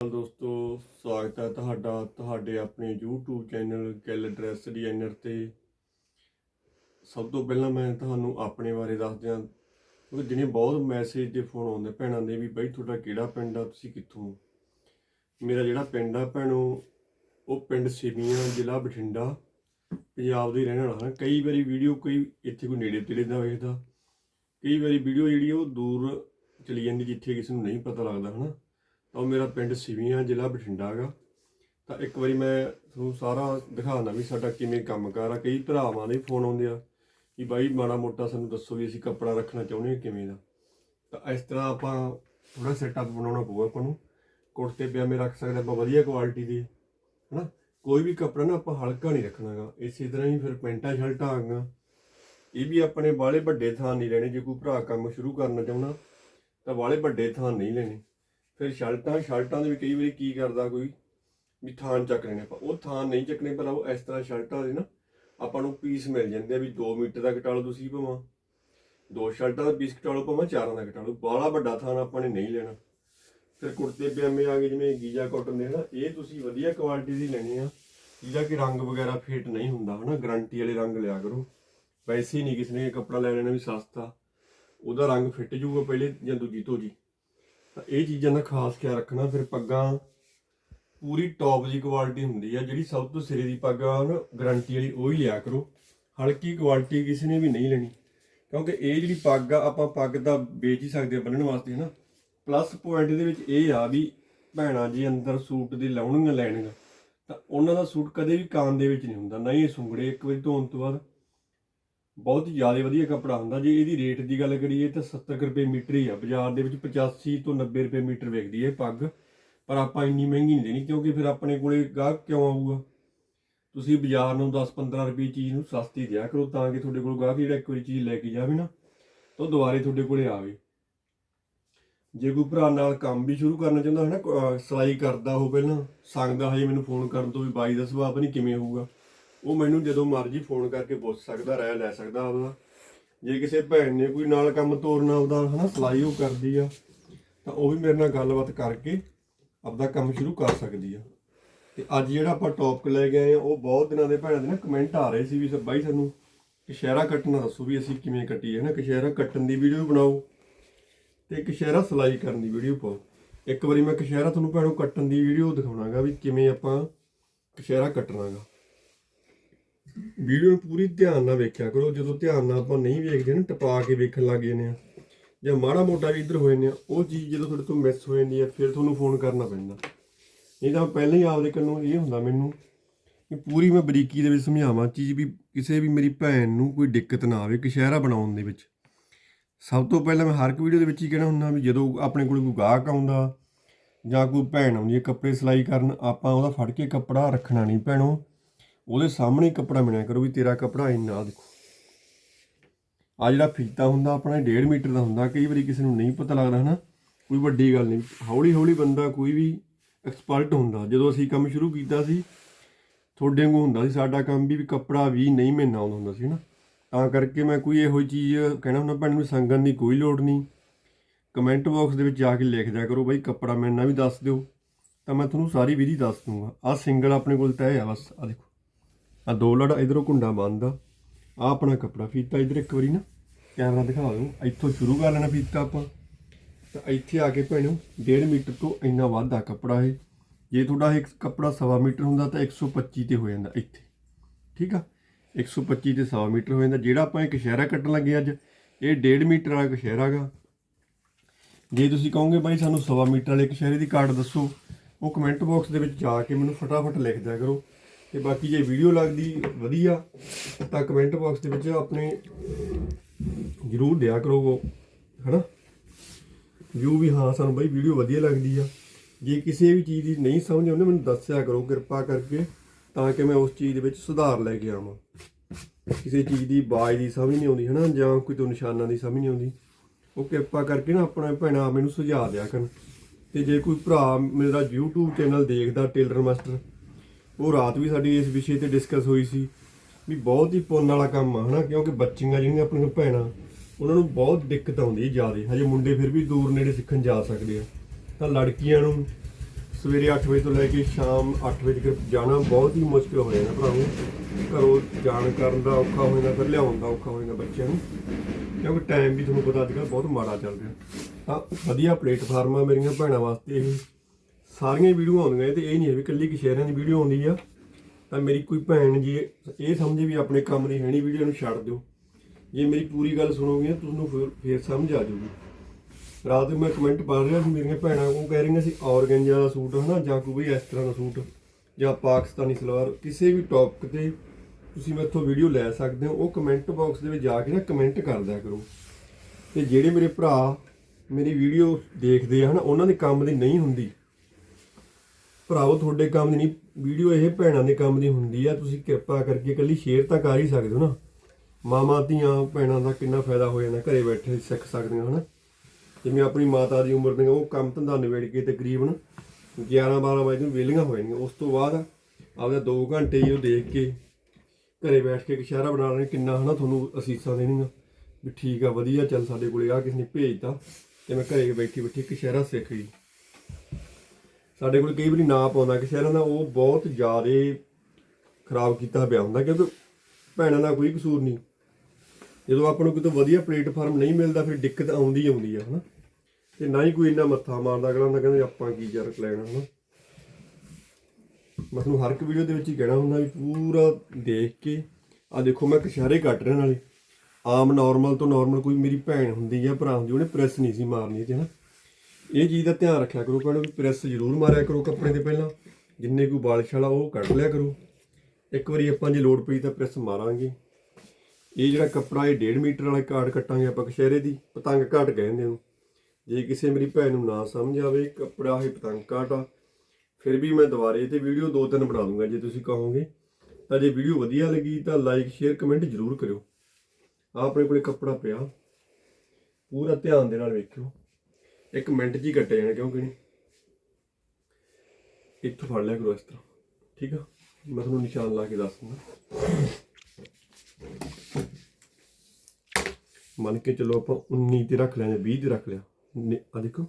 ਦੋਸਤੋ, ਸਵਾਗਤ ਹੈ ਤੁਹਾਡਾ, ਤੁਹਾਡੇ ਆਪਣੇ YouTube channel Gill dress designer ਤੇ। ਸਭ ਤੋਂ ਪਹਿਲਾਂ ਮੈਂ ਤੁਹਾਨੂੰ ਆਪਣੇ ਬਾਰੇ ਦੱਸ ਦਿਆਂ ਕਿਉਂਕਿ ਜਿਹਨੇ ਬਹੁਤ ਮੈਸੇਜ ਦੇ ਫੋਨ ਆਉਂਦੇ ਭੈਣਾਂ ਦੇ ਵੀ, ਬਈ, ਤੁਹਾਡਾ ਕਿਹੜਾ ਪਿੰਡ ਆ? ਤੁਸੀਂ ਕਿੱਥੋਂ ਮੇਰਾ ਜਿਹੜਾ ਪਿੰਡ ਆ ਭੈਣੋ, ਉਹ ਪਿੰਡ ਸਿਵੀਆਂ, ਜ਼ਿਲ੍ਹਾ ਬਠਿੰਡਾ, ਪੰਜਾਬ ਦੇ ਰਹਿਣ ਵਾਲਾ। ਹਾਂ ਕਈ ਵਾਰੀ ਵੀਡੀਓ ਕੋਈ ਇੱਥੇ ਕੋਈ ਨੇੜੇ ਤੇੜੇ ਦਾ ਵੇਖਦਾ, ਕਈ ਵਾਰੀ ਵੀਡੀਓ ਜਿਹੜੀ ਉਹ ਦੂਰ ਚਲੀ ਜਾਂਦੀ, ਜਿੱਥੇ ਕਿਸੇ ਨੂੰ ਨਹੀਂ ਪਤਾ ਲੱਗਦਾ, ਹਨਾ? ਤਾਂ ਉਹ ਮੇਰਾ ਪਿੰਡ ਸਿਵੀਆਂ ਜ਼ਿਲ੍ਹਾ ਬਠਿੰਡਾ ਹੈਗਾ। ਤਾਂ ਇੱਕ ਵਾਰੀ ਮੈਂ ਤੁਹਾਨੂੰ ਸਾਰਾ ਦਿਖਾਉਣਾ ਵੀ ਸਾਡਾ ਕਿਵੇਂ ਕੰਮ ਕੰਮਕਾਰ ਆ। ਕਈ ਭਰਾਵਾਂ ਦੇ ਫੋਨ ਆਉਂਦੇ ਆ ਕਿ ਬਾਈ ਮਾੜਾ ਮੋਟਾ ਸਾਨੂੰ ਦੱਸੋ ਵੀ ਅਸੀਂ ਕੱਪੜਾ ਰੱਖਣਾ ਚਾਹੁੰਦੇ ਹਾਂ ਕਿਵੇਂ ਦਾ। ਤਾਂ ਇਸ ਤਰ੍ਹਾਂ ਆਪਾਂ ਥੋੜਾ ਸੈਟਅਪ ਬਣਾਉਣਾ ਪਊਗਾ ਆਪਾਂ ਨੂੰ। ਕੁੜਤੇ ਪਜਾਮੇ ਰੱਖ ਸਕਦੇ ਆਪਾਂ ਵਧੀਆ ਕੁਆਲਿਟੀ ਦੇ, ਹਨਾ? ਕੋਈ ਵੀ ਕੱਪੜਾ ਨਾ ਆਪਾਂ ਹਲਕਾ ਨਹੀਂ ਰੱਖਣਾਗਾ ਇਸੇ ਤਰ੍ਹਾਂ ਹੀ ਫਿਰ ਪੈਂਟਾਂ ਸ਼ਰਟਾਂ ਆ ਗਈਆਂ। ਇਹ ਵੀ ਆਪਣੇ ਬਾਲੇ ਵੱਡੇ ਥਾਂ ਨਹੀਂ ਲੈਣੇ। ਜੇ ਕੋਈ ਭਰਾ ਕੰਮ ਸ਼ੁਰੂ ਕਰਨਾ ਚਾਹੁੰਦਾ ਤਾਂ ਬਾਲੇ ਵੱਡੇ ਥਾਂ ਨਹੀਂ ਲੈਣੇ। ਫਿਰ ਸ਼ਰਟਾਂ ਸ਼ਰਟਾਂ ਦੇ ਵੀ ਕਈ ਵਾਰੀ ਕੀ ਕਰਦਾ ਕੋਈ? ਵੀ ਥਾਨ ਚੱਕਣੇ ਨੇ ਆਪਾਂ। ਉਹ ਥਾਂ ਨਹੀਂ ਚੱਕਣੇ, ਪਰ ਉਹ ਇਸ ਤਰ੍ਹਾਂ ਸ਼ਰਟਾਂ ਦੇ ਨਾ ਆਪਾਂ ਨੂੰ ਪੀਸ ਮਿਲ ਜਾਂਦੇ ਆ ਵੀ 2 ਮੀਟਰ ਦਾ ਕਟਾ ਲਓ ਤੁਸੀਂ ਭਾਵਾਂ। ਦੋ ਸ਼ਰਟਾਂ ਦਾ ਪੀਸ ਕਟਾ ਲਓ ਭਾਵਾਂ, ਚਾਰਾਂ ਦਾ ਕਟਾ ਲਓ ਬਾਹਲਾ ਵੱਡਾ ਥਾਂ ਆਪਾਂ ਨੇ ਨਹੀਂ ਲੈਣਾ। ਫਿਰ ਕੁੜਤੇ ਪਜਾਮੇ ਆ ਗਏ, ਜਿਵੇਂ ਗੀਜਾ ਕਾਟਨ ਦੇ, ਹਨਾ, ਇਹ ਤੁਸੀਂ ਵਧੀਆ ਕੁਆਲਿਟੀ ਦੀ ਲੈਣੇ ਆ। ਜਿਹਦਾ ਕਿ ਰੰਗ ਵਗੈਰਾ ਫੇਟ ਨਹੀਂ ਹੁੰਦਾ, ਹਨਾ ਗਾਰੰਟੀ ਵਾਲੇ ਰੰਗ ਲਿਆ ਕਰੋ। ਵੈਸੇ ਹੀ ਨਹੀਂ ਕਿਸੇ ਨੇ ਕੱਪੜਾ ਲੈ ਲੈਣਾ ਵੀ ਸਸਤਾ। ਉਹਦਾ ਰੰਗ ਫਿੱਟ ਜੂਗਾ ਪਹਿਲੇ ਜਾਂ ਦੂਜੀ ਤੋਂ ਜੀ ਤਾਂ ਇਹ ਚੀਜ਼ਾਂ ਦਾ ਖਾਸ ਖਿਆਲ ਰੱਖਣਾ, ਫਿਰ ਪੱਗਾਂ ਪੂਰੀ ਟੌਪ ਦੀ ਕੁਆਲਿਟੀ ਹੁੰਦੀ ਆ, ਜਿਹੜੀ ਸਭ ਤੋਂ ਸਿਰੇ ਦੀ ਪੱਗ ਆ ਨਾ ਗਾਰੰਟੀ ਵਾਲੀ ਉਹ ਹੀ ਲਿਆ ਕਰੋ। ਹਲਕੀ ਕੁਆਲਿਟੀ ਕਿਸੇ ਨੇ ਵੀ ਨਹੀਂ ਲੈਣੀ, ਕਿਉਂਕਿ ਇਹ ਜਿਹੜੀ ਪੱਗ ਆ, ਆਪਾਂ ਪੱਗ ਦਾ ਵੇਚ ਹੀ ਸਕਦੇ ਆ ਬੰਨਣ ਵਾਸਤੇ ਹੈ ਨਾ ਪਲੱਸ ਪੁਆਇੰਟ ਇਹਦੇ ਵਿੱਚ ਇਹ ਆ ਵੀ ਭੈਣਾਂ ਜੀ ਅੰਦਰ ਸੂਟ ਦੀ ਲਾਉਣੀਆਂ, ਲੈਣੀਆਂ, ਤਾਂ ਉਹਨਾਂ ਦਾ ਸੂਟ ਕਦੇ ਵੀ ਕਾਨ ਦੇ ਵਿੱਚ ਨਹੀਂ ਹੁੰਦਾ, ਨਾ ਹੀ ਇਹ ਸੁੰਗੜੇ ਇੱਕ ਵਾਰੀ ਧੋਣ ਤੋਂ ਬਾਅਦ। ਬਹੁਤ ਜ਼ਿਆਦਾ ਵਧੀਆ ਕੱਪੜਾ ਹੁੰਦਾ। ਜੇ ਇਹਦੀ ਰੇਟ ਦੀ ਗੱਲ ਕਰੀਏ ਤਾਂ 70 ਰੁਪਏ ਮੀਟਰ ਹੀ ਆ। ਬਾਜ਼ਾਰ ਦੇ ਵਿੱਚ 85 ਤੋਂ 90 ਰੁਪਏ ਮੀਟਰ ਵਿਕਦੀ ਹੈ ਪੱਗ। ਪਰ ਆਪਾਂ ਇੰਨੀ ਮਹਿੰਗੀ ਨਹੀਂ ਦੇਣੀ ਕਿਉਂਕਿ ਫਿਰ ਆਪਣੇ ਕੋਲੇ ਗਾਹਕ ਕਿਉਂ ਆਊਗਾ? ਤੁਸੀਂ ਬਾਜ਼ਾਰ ਨੂੰ 10-15 ਰੁਪਏ ਚੀਜ਼ ਨੂੰ ਸਸਤੀ ਦਿਆ ਕਰੋ ਤਾਂ ਕਿ ਤੁਹਾਡੇ ਕੋਲ ਗਾਹਕ ਜਿਹੜਾ ਇੱਕ ਵਾਰੀ ਚੀਜ਼ ਲੈ ਕੇ ਜਾਵੇ ਨਾ, ਤਾਂ ਉਹ ਦੁਬਾਰੇ ਤੁਹਾਡੇ ਕੋਲੇ ਆਵੇ। ਜੇ ਕੋਈ ਭਰਾ ਨਾਲ ਕੰਮ ਵੀ ਸ਼ੁਰੂ ਕਰਨਾ ਚਾਹੁੰਦਾ ਹੈ ਨਾ, ਅਹ ਸਿਲਾਈ ਕਰਦਾ ਹੋ ਪਹਿਲਾਂ ਸੰਗਦਾ ਹਜੇ ਮੈਨੂੰ ਫੋਨ ਕਰਨ ਤੋਂ ਵੀ ਬਾਈ ਦਾ ਸੁਭਾਅ ਨਹੀਂ ਕਿਵੇਂ ਹੋਊਗਾ। ਉਹ ਮੈਨੂੰ ਜਦੋਂ ਮਰਜ਼ੀ ਫੋਨ ਕਰਕੇ ਪੁੱਛ ਸਕਦਾ ਰਾਇ ਲੈ ਸਕਦਾ ਆਪਦਾ। ਜੇ ਕਿਸੇ ਭੈਣ ਨੇ ਕੋਈ ਨਾਲ ਕੰਮ ਤੋਰਨਾ ਉਹਦਾ ਹਨਾ, ਸਿਲਾਈ ਉਹ ਕਰਦੀ ਆ, ਤਾਂ ਉਹ ਵੀ ਮੇਰੇ ਨਾਲ ਗੱਲਬਾਤ ਕਰਕੇ ਆਪਦਾ ਕੰਮ ਸ਼ੁਰੂ ਕਰ ਸਕਦੀ ਆ। ਤੇ ਅੱਜ ਜਿਹੜਾ ਆਪਾਂ ਟੌਪਿਕ ਲੈ ਕੇ ਆਏ ਆ, ਉਹ ਬਹੁਤ ਦਿਨਾਂ ਦੇ ਭੈਣਾਂ ਦੇ ਨਾ ਕਮੈਂਟ ਆ ਰਹੇ ਸੀ ਵੀ ਸਰ ਬਾਈ ਸਾਨੂੰ ਕਸ਼ਹਿਰਾ ਕੱਟਣਾ ਦੱਸੋ ਵੀ ਅਸੀਂ ਕਿਵੇਂ ਕੱਟੀਏ ਨਾ ਕਸ਼ਹਿਰਾ ਕੱਟਣ ਦੀ ਵੀਡੀਓ ਬਣਾਓ ਤੇ ਕਸ਼ਹਿਰਾ ਸਿਲਾਈ ਕਰਨ ਦੀ ਵੀਡੀਓ ਪਾਓ। ਇੱਕ ਵਾਰੀ ਮੈਂ ਕਸ਼ਹਿਰਾ ਤੁਹਾਨੂੰ ਭੈਣੋ ਕੱਟਣ ਦੀ ਵੀਡੀਓ ਦਿਖਾਉਣਾਗਾ ਵੀ ਕਿਵੇਂ ਆਪਾਂ ਕਸ਼ਹਿਰਾ ਕੱਟਣਾਗਾ। ਵੀਡੀਓ ਨੂੰ ਪੂਰੀ ਧਿਆਨ ਨਾਲ ਵੇਖਿਆ ਕਰੋ। ਜਦੋਂ ਧਿਆਨ ਨਾਲ ਆਪਾਂ ਨਹੀਂ ਵੇਖਦੇ ਨਾ, ਟਪਾ ਕੇ ਵੇਖਣ ਲੱਗ ਜਾਂਦੇ ਆ ਜਾਂ ਮਾੜਾ ਮੋਟਾ ਵੀ ਇੱਧਰ ਹੋ ਜਾਂਦੇ ਆ ਉਹ ਚੀਜ਼ ਜਦੋਂ ਤੁਹਾਡੇ ਤੋਂ ਮਿਸ ਹੋ ਜਾਂਦੀ ਆ ਫਿਰ ਤੁਹਾਨੂੰ ਫੋਨ ਕਰਨਾ ਪੈਂਦਾ। ਨਹੀਂ ਤਾਂ ਪਹਿਲਾਂ ਹੀ ਆਪਦੇ ਕੰਨੋਂ ਇਹ ਹੁੰਦਾ ਮੈਨੂੰ ਕਿ ਪੂਰੀ ਮੈਂ ਬਰੀਕੀ ਦੇ ਵਿੱਚ ਸਮਝਾਵਾਂ। ਚੀਜ਼ ਵੀ ਕਿਸੇ ਵੀ ਮੇਰੀ ਭੈਣ ਨੂੰ ਕੋਈ ਦਿੱਕਤ ਨਾ ਆਵੇ ਕਸ਼ਹਿਰਾ ਬਣਾਉਣ ਦੇ ਵਿੱਚ। ਸਭ ਤੋਂ ਪਹਿਲਾਂ ਮੈਂ ਹਰ ਇੱਕ ਵੀਡੀਓ ਦੇ ਵਿੱਚ ਹੀ ਕਹਿਣਾ ਹੁੰਦਾ ਵੀ ਜਦੋਂ ਆਪਣੇ ਕੋਲ ਕੋਈ ਗਾਹਕ ਆਉਂਦਾ, ਜਾਂ ਕੋਈ ਭੈਣ ਆਉਂਦੀ ਹੈ, ਕੱਪੜੇ ਸਿਲਾਈ ਕਰਨ, ਆਪਾਂ ਉਹਦਾ ਫੜ ਕੇ ਕੱਪੜਾ ਰੱਖਣਾ ਨਹੀਂ, ਭੈਣੋ। ਉਹਦੇ ਸਾਹਮਣੇ ਕੱਪੜਾ ਮਿਲਿਆ ਕਰੋ ਵੀ ਤੇਰਾ ਕੱਪੜਾ ਇੰਨਾ ਦੇਖੋ। ਆ ਜਿਹੜਾ ਫੀਤਾ ਹੁੰਦਾ ਆਪਣਾ 1.5 ਮੀਟਰ ਦਾ ਹੁੰਦਾ, ਕਈ ਵਾਰੀ ਕਿਸੇ ਨੂੰ ਨਹੀਂ ਪਤਾ ਲੱਗਦਾ ਹਨਾ। ਕੋਈ ਵੱਡੀ ਗੱਲ ਨਹੀਂ। ਹੌਲੀ ਹੌਲੀ ਬੰਦਾ ਕੋਈ ਵੀ ਐਕਸਪਰਟ ਹੁੰਦਾ। ਜਦੋਂ ਅਸੀਂ ਕੰਮ ਸ਼ੁਰੂ ਕੀਤਾ ਸੀ, ਤੁਹਾਡੇ ਵਾਂਗੂ ਹੁੰਦਾ ਸੀ ਸਾਡਾ ਕੰਮ ਵੀ ਕੱਪੜਾ ਵੀ ਨਹੀਂ ਮਹੀਨਾ ਆਉਂਦਾ ਹੁੰਦਾ ਸੀ ਨਾ ਤਾਂ ਕਰਕੇ ਮੈਂ ਕੋਈ ਇਹੋ ਜਿਹੀ ਚੀਜ਼ ਕਹਿਣਾ ਹੁੰਦਾ, ਭੈਣ ਨੂੰ ਸੰਗਣ ਦੀ ਕੋਈ ਲੋੜ ਨਹੀਂ। ਕਮੈਂਟ ਬਾਕਸ ਦੇ ਵਿੱਚ ਜਾ ਕੇ ਲਿਖ ਦਿਆ ਕਰੋ ਬਈ ਕੱਪੜਾ ਮੈਨਾਂ ਵੀ ਦੱਸ ਦਿਓ। ਤਾਂ ਮੈਂ ਤੁਹਾਨੂੰ ਸਾਰੀ ਵਿਧੀ ਦੱਸ ਦੂੰਗਾ। ਆਹ ਸਿੰਗਲ ਆਪਣੇ ਕੋਲ ਤੈਅ ਆ ਬਸ ਆ ਦੇਖੋ। ਆ ਦੋ ਲੜਾ ਇਧਰੋਂ ਕੁੰਡਾ ਬੰਨਦਾ ਆ। ਆਪਣਾ ਕੱਪੜਾ ਫੀਤਾ ਇਧਰ ਇੱਕ ਵਾਰੀ ਨਾ। ਕੈਮਰਾ ਦਿਖਾ ਦਿਓ। ਇੱਥੋਂ ਸ਼ੁਰੂ ਕਰ ਲੈਣਾ ਫੀਤਾ ਆਪਾਂ। ਤਾਂ ਇੱਥੇ ਆ ਕੇ ਭੈਣੋ 1.5 ਮੀਟਰ ਤੋਂ ਇੰਨਾ ਵੱਧ ਆ ਕੱਪੜਾ ਇਹ। ਜੇ ਤੁਹਾਡਾ ਇਹ ਕੱਪੜਾ ਸਵਾ ਮੀਟਰ ਹੁੰਦਾ ਤਾਂ 125 ਤੇ ਹੋ ਜਾਂਦਾ ਇੱਥੇ। ਠੀਕ ਆ? 125 ਤੇ ਸਵਾ ਮੀਟਰ ਹੋ ਜਾਂਦਾ। ਜਿਹੜਾ ਆਪਾਂ ਇੱਕ ਸ਼ਹਿਰਾ ਕੱਟਣ ਲੱਗੇ ਅੱਜ, ਇਹ 1.5 ਮੀਟਰ ਵਾਲਾ ਕਸ਼ਹਿਰਾ ਗਾ। ਜੇ ਤੁਸੀਂ ਕਹੋਗੇ ਬਾਈ ਸਾਨੂੰ ਸਵਾ ਮੀਟਰ ਵਾਲੇ ਕਸ਼ਹਿਰੇ ਦੀ ਕਾਰਡ ਦੱਸੋ, ਉਹ ਕਮੈਂਟ ਬਾਕਸ ਦੇ ਵਿੱਚ ਜਾ ਕੇ ਮੈਨੂੰ ਫਟਾਫਟ ਲਿਖ ਦਿਆ ਕਰੋ। ਤੇ ਬਾਕੀ ਜੇ ਵੀਡੀਓ ਲੱਗਦੀ, ਵਧੀਆ, ਤਾਂ ਕਮੈਂਟ ਬਾਕਸ ਦੇ ਵਿੱਚ ਆਪਣੇ ਜਰੂਰ ਦਿਆ ਕਰੋ ਉਹ, ਹਨਾ? ਜੋ ਵੀ ਹਾਂ, ਸਾਨੂੰ ਬਾਈ ਵੀਡੀਓ ਵਧੀਆ ਲੱਗਦੀ ਆ। ਜੇ ਕਿਸੇ ਵੀ ਚੀਜ਼ ਦੀ ਨਹੀਂ ਸਮਝ ਆਉਂਦੀ, ਮੈਨੂੰ ਦੱਸਿਆ ਕਰੋ, ਕਿਰਪਾ ਕਰਕੇ, ਤਾਂ ਕਿ ਮੈਂ ਉਸ ਚੀਜ਼ ਦੇ ਵਿੱਚ ਸੁਧਾਰ ਲੈ ਕੇ ਆਵਾਂ। ਕਿਸੇ ਚੀਜ਼ ਦੀ ਬਾਜ ਦੀ ਸਮਝ ਨਹੀਂ ਆਉਂਦੀ, ਹਨਾ? ਜਾਂ ਕੋਈ ਤੋਂ ਨਿਸ਼ਾਨਾਂ ਦੀ ਸਮਝ ਨਹੀਂ ਆਉਂਦੀ। ਉਹ ਕਿਰਪਾ ਕਰਕੇ ਨਾ ਆਪਣੇ ਭੈਣਾ ਮੈਨੂੰ ਸੁਝਾਅ ਦਿਆ ਕਰਨ। ਤੇ ਜੇ ਕੋਈ ਭਰਾ ਮੇਰਾ YouTube ਚੈਨਲ ਦੇਖਦਾ ਟੇਲਰ ਮਾਸਟਰ ਉਹ ਰਾਤ ਵੀ ਸਾਡੀ ਇਸ ਵਿਸ਼ੇ ਤੇ ਡਿਸਕਸ ਹੋਈ ਸੀ ਵੀ ਬਹੁਤ ਹੀ ਪੁੰਨ ਵਾਲਾ ਕੰਮ ਆ, ਹਨਾ? ਕਿਉਂਕਿ ਬੱਚੀਆਂ ਜਿਹੜੀਆਂ ਆਪਣੀਆਂ ਭੈਣਾਂ, ਉਹਨਾਂ ਨੂੰ ਬਹੁਤ ਦਿੱਕਤ ਆਉਂਦੀ ਹੈ ਜ਼ਿਆਦਾ। ਹਜੇ ਮੁੰਡੇ ਫਿਰ ਵੀ ਦੂਰ ਨੇੜੇ ਸਿੱਖਣ ਜਾ ਸਕਦੇ ਆ। ਤਾਂ ਲੜਕੀਆਂ ਨੂੰ ਸਵੇਰੇ 8 ਵਜੇ ਤੋਂ ਲੈ ਕੇ ਸ਼ਾਮ 8 ਵਜੇ ਤੱਕ ਜਾਣਾ ਬਹੁਤ ਹੀ ਮੁਸ਼ਕਿਲ ਹੋ ਜਾਂਦਾ ਭਰਾਵੋ। ਘਰੋਂ ਜਾਣ ਕਰਨ ਦਾ ਔਖਾ ਹੋ ਜਾਂਦਾ, ਫਿਰ ਲਿਆਉਣ ਦਾ ਔਖਾ ਹੋ ਜਾਂਦਾ ਬੱਚਿਆਂ ਨੂੰ। ਕਿਉਂਕਿ ਟਾਈਮ ਵੀ ਤੁਹਾਨੂੰ ਪਤਾ ਅੱਜ ਕੱਲ੍ਹ ਬਹੁਤ ਮਾੜਾ ਚੱਲ ਰਿਹਾ। ਤਾਂ ਵਧੀਆ ਪਲੇਟਫਾਰਮ ਆ ਮੇਰੀਆਂ ਭੈਣਾਂ ਵਾਸਤੇ ਇਹ। ਸਾਰੀਆਂ ਵੀਡੀਓ ਆਉਂਦੀਆਂ ਇਹ ਤੇ ਇਹ ਨਹੀਂ ਹੈ ਵੀ ਇਕੱਲੀ ਸ਼ਹਿਰਾਂ ਦੀ ਵੀਡੀਓ ਆਉਂਦੀ ਆ। ਤਾਂ ਮੇਰੀ ਕੋਈ ਭੈਣ ਜੀ ਇਹ ਸਮਝੇ ਵੀ ਆਪਣੇ ਕੰਮ ਦੀ ਹੈ ਨਹੀਂ ਵੀਡੀਓ ਨੂੰ ਛੱਡ ਦਿਓ। ਜੇ ਮੇਰੀ ਪੂਰੀ ਗੱਲ ਸੁਣੋਗੇ ਤੁਹਾਨੂੰ ਫਿਰ ਫੇਰ ਸਮਝ ਆ ਜਾਊਗੀ। ਰਾਤ ਨੂੰ ਮੈਂ ਕਮੈਂਟ ਪੜ ਰਿਹਾ ਸੀ, ਮੇਰੀਆਂ ਭੈਣਾਂ ਉਹ ਕਹਿ ਰਹੀਆਂ ਸੀ ਔਰਗੈਂਜਾ ਦਾ ਸੂਟ ਹਨਾ ਜਾਂ ਕੋਈ ਇਸ ਤਰ੍ਹਾਂ ਦਾ ਸੂਟ, ਜਾਂ ਪਾਕਿਸਤਾਨੀ ਸਲਵਾਰ, ਕਿਸੇ ਵੀ ਟੌਪਿਕ ਤੇ ਤੁਸੀਂ ਮੈਥੋਂ ਵੀਡੀਓ ਲੈ ਸਕਦੇ ਹੋ। ਉਹ ਕਮੈਂਟ ਬਾਕਸ ਦੇ ਵਿੱਚ ਜਾ ਕੇ ਨਾ ਕਮੈਂਟ ਕਰ ਦਿਆ ਕਰੋ। ਤੇ ਜਿਹੜੇ ਮੇਰੇ ਭਰਾ ਮੇਰੀ ਵੀਡੀਓ ਦੇਖਦੇ ਆ ਹਨਾ, ਉਹਨਾਂ ਦੇ ਕੰਮ ਦੀ ਨਹੀਂ ਹੁੰਦੀ। ਭਰਾਵੋ, ਤੁਹਾਡੇ ਕੰਮ ਦੀ ਨਹੀਂ, ਵੀਡੀਓ ਇਹ ਭੈਣਾਂ ਦੇ ਕੰਮ ਦੀ ਹੁੰਦੀ ਆ, ਤੁਸੀਂ ਕਿਰਪਾ ਕਰਕੇ ਇਕੱਲੀ ਸ਼ੇਅਰ ਤਾਂ ਕਰ ਹੀ ਸਕਦੇ ਹੋ ਨਾ। ਮਾਮਾ ਧੀਆਂ, ਭੈਣਾਂ ਦਾ ਕਿੰਨਾ ਫਾਇਦਾ ਹੋ ਜਾਂਦਾ, ਘਰੇ ਬੈਠੇ ਸਿੱਖ ਸਕਦੀਆਂ, ਹਨਾ। ਜਿਵੇਂ ਆਪਣੀ ਮਾਤਾ ਦੀ ਉਮਰ ਦੇ ਉਹ ਕੰਮ ਧੰਦਾ ਨਿਬੇੜ ਕੇ ਤਕਰੀਬਨ 11 12 ਵਜੇ ਨੂੰ ਵਿਹਲੀਆਂ ਹੋ ਜਾਣਗੀਆਂ ਉਸ ਤੋਂ ਬਾਅਦ ਆਪਦਾ 2 ਘੰਟੇ ਹੀ ਉਹ ਦੇਖ ਕੇ ਘਰੇ ਬੈਠ ਕੇ ਇੱਕ ਸ਼ਹਿਰਾ ਬਣਾ ਲੈਣੇ, ਕਿੰਨਾ, ਹਨਾ, ਤੁਹਾਨੂੰ ਅਸੀਸਾਂ ਦੇਣੀਆਂ। ਵੀ ਠੀਕ ਆ, ਵਧੀਆ, ਚੱਲ ਸਾਡੇ ਕੋਲੇ ਆ, ਕਿਸ ਨੇ ਭੇਜਤਾ ਤੇ ਮੈਂ ਘਰੇ ਬੈਠੀ ਬੈਠੀ ਇੱਕ ਸ਼ਹਿਰਾ ਸਿੱਖ ਗਈ ਸਾਡੇ ਕੋਲ ਕਈ ਵਾਰੀ ਨਾ ਪਾਉਂਦਾ ਕਿ ਸ਼ਹਿਰਾਂ ਦਾ ਉਹ ਬਹੁਤ ਜ਼ਿਆਦਾ ਖਰਾਬ ਕੀਤਾ ਪਿਆ ਹੁੰਦਾ, ਕਿਉਂਕਿ ਭੈਣਾਂ ਦਾ ਕੋਈ ਕਸੂਰ ਨਹੀਂ। ਜਦੋਂ ਆਪਾਂ ਨੂੰ ਕਿਤੇ ਵਧੀਆ ਪਲੇਟਫਾਰਮ ਨਹੀਂ ਮਿਲਦਾ, ਫਿਰ ਦਿੱਕਤ ਆਉਂਦੀ ਹੀ ਆਉਂਦੀ ਆ, ਹਨਾ। ਤੇ ਨਾ ਹੀ ਕੋਈ ਇੰਨਾ ਮੱਥਾ ਮਾਰਦਾ, ਅਗਲਾ ਹੁੰਦਾ ਕਹਿੰਦੇ ਆਪਾਂ ਕੀ ਜਰ ਲੈਣਾ, ਹਨਾ। ਮੈਂ ਤੁਹਾਨੂੰ ਹਰ ਇੱਕ ਵੀਡੀਓ ਦੇ ਵਿੱਚ ਹੀ ਕਹਿਣਾ ਹੁੰਦਾ ਵੀ ਪੂਰਾ ਦੇਖ ਕੇ ਆ ਦੇਖੋ, ਮੈਂ ਕਸ਼ਾਰੇ ਕੱਟ ਰਿਹਾ ਨਾਲੇ। ਆਮ ਨਾਰਮਲ ਤੋਂ ਨਾਰਮਲ ਕੋਈ ਮੇਰੀ ਭੈਣ ਹੁੰਦੀ ਆ, ਭਰਾ ਹੁੰਦੀ, ਉਹਨੇ ਪ੍ਰੈਸ ਨਹੀਂ ਸੀ ਮਾਰਨੀ ਤੇ ਹਨਾ। ਇਹ ਚੀਜ਼ ਦਾ ਧਿਆਨ ਰੱਖਿਆ ਕਰੋ ਭੈਣੋ, ਵੀ ਪ੍ਰੈਸ ਜ਼ਰੂਰ ਮਾਰਿਆ ਕਰੋ ਕੱਪੜੇ ਦੇ ਪਹਿਲਾਂ। ਜਿੰਨੇ ਕੋਈ ਬਾਲਿਸ਼ ਵਾਲਾ ਉਹ ਕੱਢ ਲਿਆ ਕਰੋ। ਇੱਕ ਵਾਰੀ ਆਪਾਂ ਜੇ ਲੋਡ ਪਈ ਤਾਂ ਪ੍ਰੈਸ ਮਾਰਾਂਗੇ। ਇਹ ਜਿਹੜਾ ਕੱਪੜਾ, ਇਹ 1.5 ਮੀਟਰ ਵਾਲਾ ਕਾਟ ਕੱਟਾਂਗੇ ਆਪਾਂ ਕਸ਼ਹਿਰੇ ਦੀ, ਪਤੰਗ ਕਾਟ ਕਹਿੰਦੇ ਨੂੰ ਜੇ ਕਿਸੇ ਮੇਰੀ ਭੈਣ ਨੂੰ ਨਾ ਸਮਝ ਆਵੇ, ਕੱਪੜਾ ਇਹ ਪਤੰਗ ਕਾਟ ਆ। ਫਿਰ ਵੀ ਮੈਂ ਦੁਬਾਰੇ ਤੇ ਵੀਡੀਓ ਦੋ ਤਿੰਨ ਬਣਾ ਦੂੰਗਾ, ਜੇ ਤੁਸੀਂ ਕਹੋਗੇ। ਤਾਂ ਜੇ ਵੀਡੀਓ ਵਧੀਆ ਲੱਗੀ ਤਾਂ ਲਾਈਕ ਸ਼ੇਅਰ ਕਮੈਂਟ ਜ਼ਰੂਰ ਕਰਿਓ। ਆਪਣੇ ਕੋਲੇ ਕੱਪੜਾ ਪਿਆ। ਪੂਰਾ ਧਿਆਨ ਦੇ ਨਾਲ ਵੇਖਿਓ। ਇੱਕ ਮਿੰਟ 'ਚ ਹੀ ਕੱਟੇ ਜਾਣੇ ਕਿਉਂਕਿ ਨਹੀਂ? ਇੱਥੋਂ ਫੜ ਲਿਆ ਕਰੋ ਇਸ ਤਰ੍ਹਾਂ, ਠੀਕ ਆ? ਮੈਂ ਤੁਹਾਨੂੰ ਨਿਸ਼ਾਨ ਲਾ ਕੇ ਦੱਸ ਦਿੰਦਾ। ਮੰਨ ਕੇ ਚਲੋ ਆਪਾਂ 19 ਤੇ ਰੱਖ ਲਿਆ ਜਾਂ 20 ਤੇ ਰੱਖ ਲਿਆ। ਆ ਦੇਖੋ,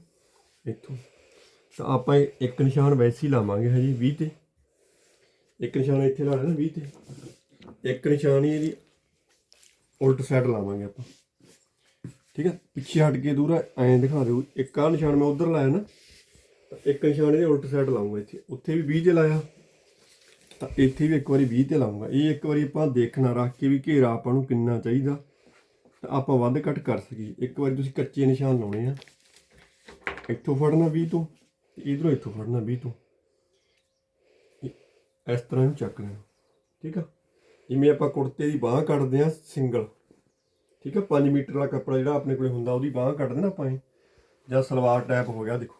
ਇੱਥੋਂ। ਤਾਂ ਆਪਾਂ ਇੱਕ ਨਿਸ਼ਾਨ ਵੈਸੇ ਹੀ ਲਾਵਾਂਗੇ ਹਜੀ 20 ਤੇ। ਇੱਕ ਨਿਸ਼ਾਨ ਇੱਥੇ ਲਾ ਨਾ 20 ਤੇ। ਇੱਕ ਨਿਸ਼ਾਨ ਹੀ ਇਹਦੀ ਉਲਟ ਸਾਈਡ ਲਾਵਾਂਗੇ ਆਪਾਂ। ਠੀਕ ਹੈ ਪਿੱਛੇ ਹਟ ਕੇ ਦੂਰਾ ਐਂ ਦਿਖਾ ਦਿਓ। ਇੱਕ ਆਹ ਨਿਸ਼ਾਨ ਮੈਂ ਉਧਰ ਲਾਇਆ ਨਾ, ਤਾਂ ਇੱਕ ਨਿਸ਼ਾਨ ਇਹਦੇ ਉਲਟ ਸਾਈਡ ਲਾਉਂਗਾ ਇੱਥੇ। ਉੱਥੇ ਵੀ 20 ਤੇ ਲਾਇਆ, ਤਾਂ ਇੱਥੇ ਵੀ ਇੱਕ ਵਾਰੀ 20 ਤੇ ਲਾਉਂਗਾ ਇਹ ਇੱਕ ਵਾਰੀ ਆਪਾਂ ਦੇਖਣਾ, ਰੱਖ ਕੇ ਵੀ ਘੇਰਾ ਆਪਾਂ ਨੂੰ ਕਿੰਨਾ ਚਾਹੀਦਾ, ਤਾਂ ਆਪਾਂ ਵੱਧ ਘੱਟ ਕਰ ਸਕੀਏ। ਇੱਕ ਵਾਰੀ ਤੁਸੀਂ ਕੱਚੇ ਨਿਸ਼ਾਨ ਲਾਉਣੇ ਆ। ਇੱਥੋਂ ਫੜਨਾ 20 ਤੋਂ, ਤੇ ਇਧਰੋਂ ਇੱਥੋਂ ਫੜਨਾ 20 ਤੋਂ। ਇਸ ਤਰ੍ਹਾਂ ਨੂੰ ਚੱਕ ਲੈਣਾ। ਠੀਕ ਆ? ਜਿਵੇਂ ਆਪਾਂ ਕੁੜਤੇ ਦੀ ਬਾਹ ਕੱਢਦੇ ਆ, ਸਿੰਗਲ। ਠੀਕ ਆ? 5 ਮੀਟਰ ਵਾਲਾ ਕੱਪੜਾ ਜਿਹੜਾ ਆਪਣੇ ਕੋਲੇ ਹੁੰਦਾ, ਉਹਦੀ ਬਾਹ ਕੱਢ ਦੇਣਾ ਆਪਾਂ ਇਹ। ਜਾਂ ਸਲਵਾਰ ਟਾਈਪ ਹੋ ਗਿਆ, ਦੇਖੋ।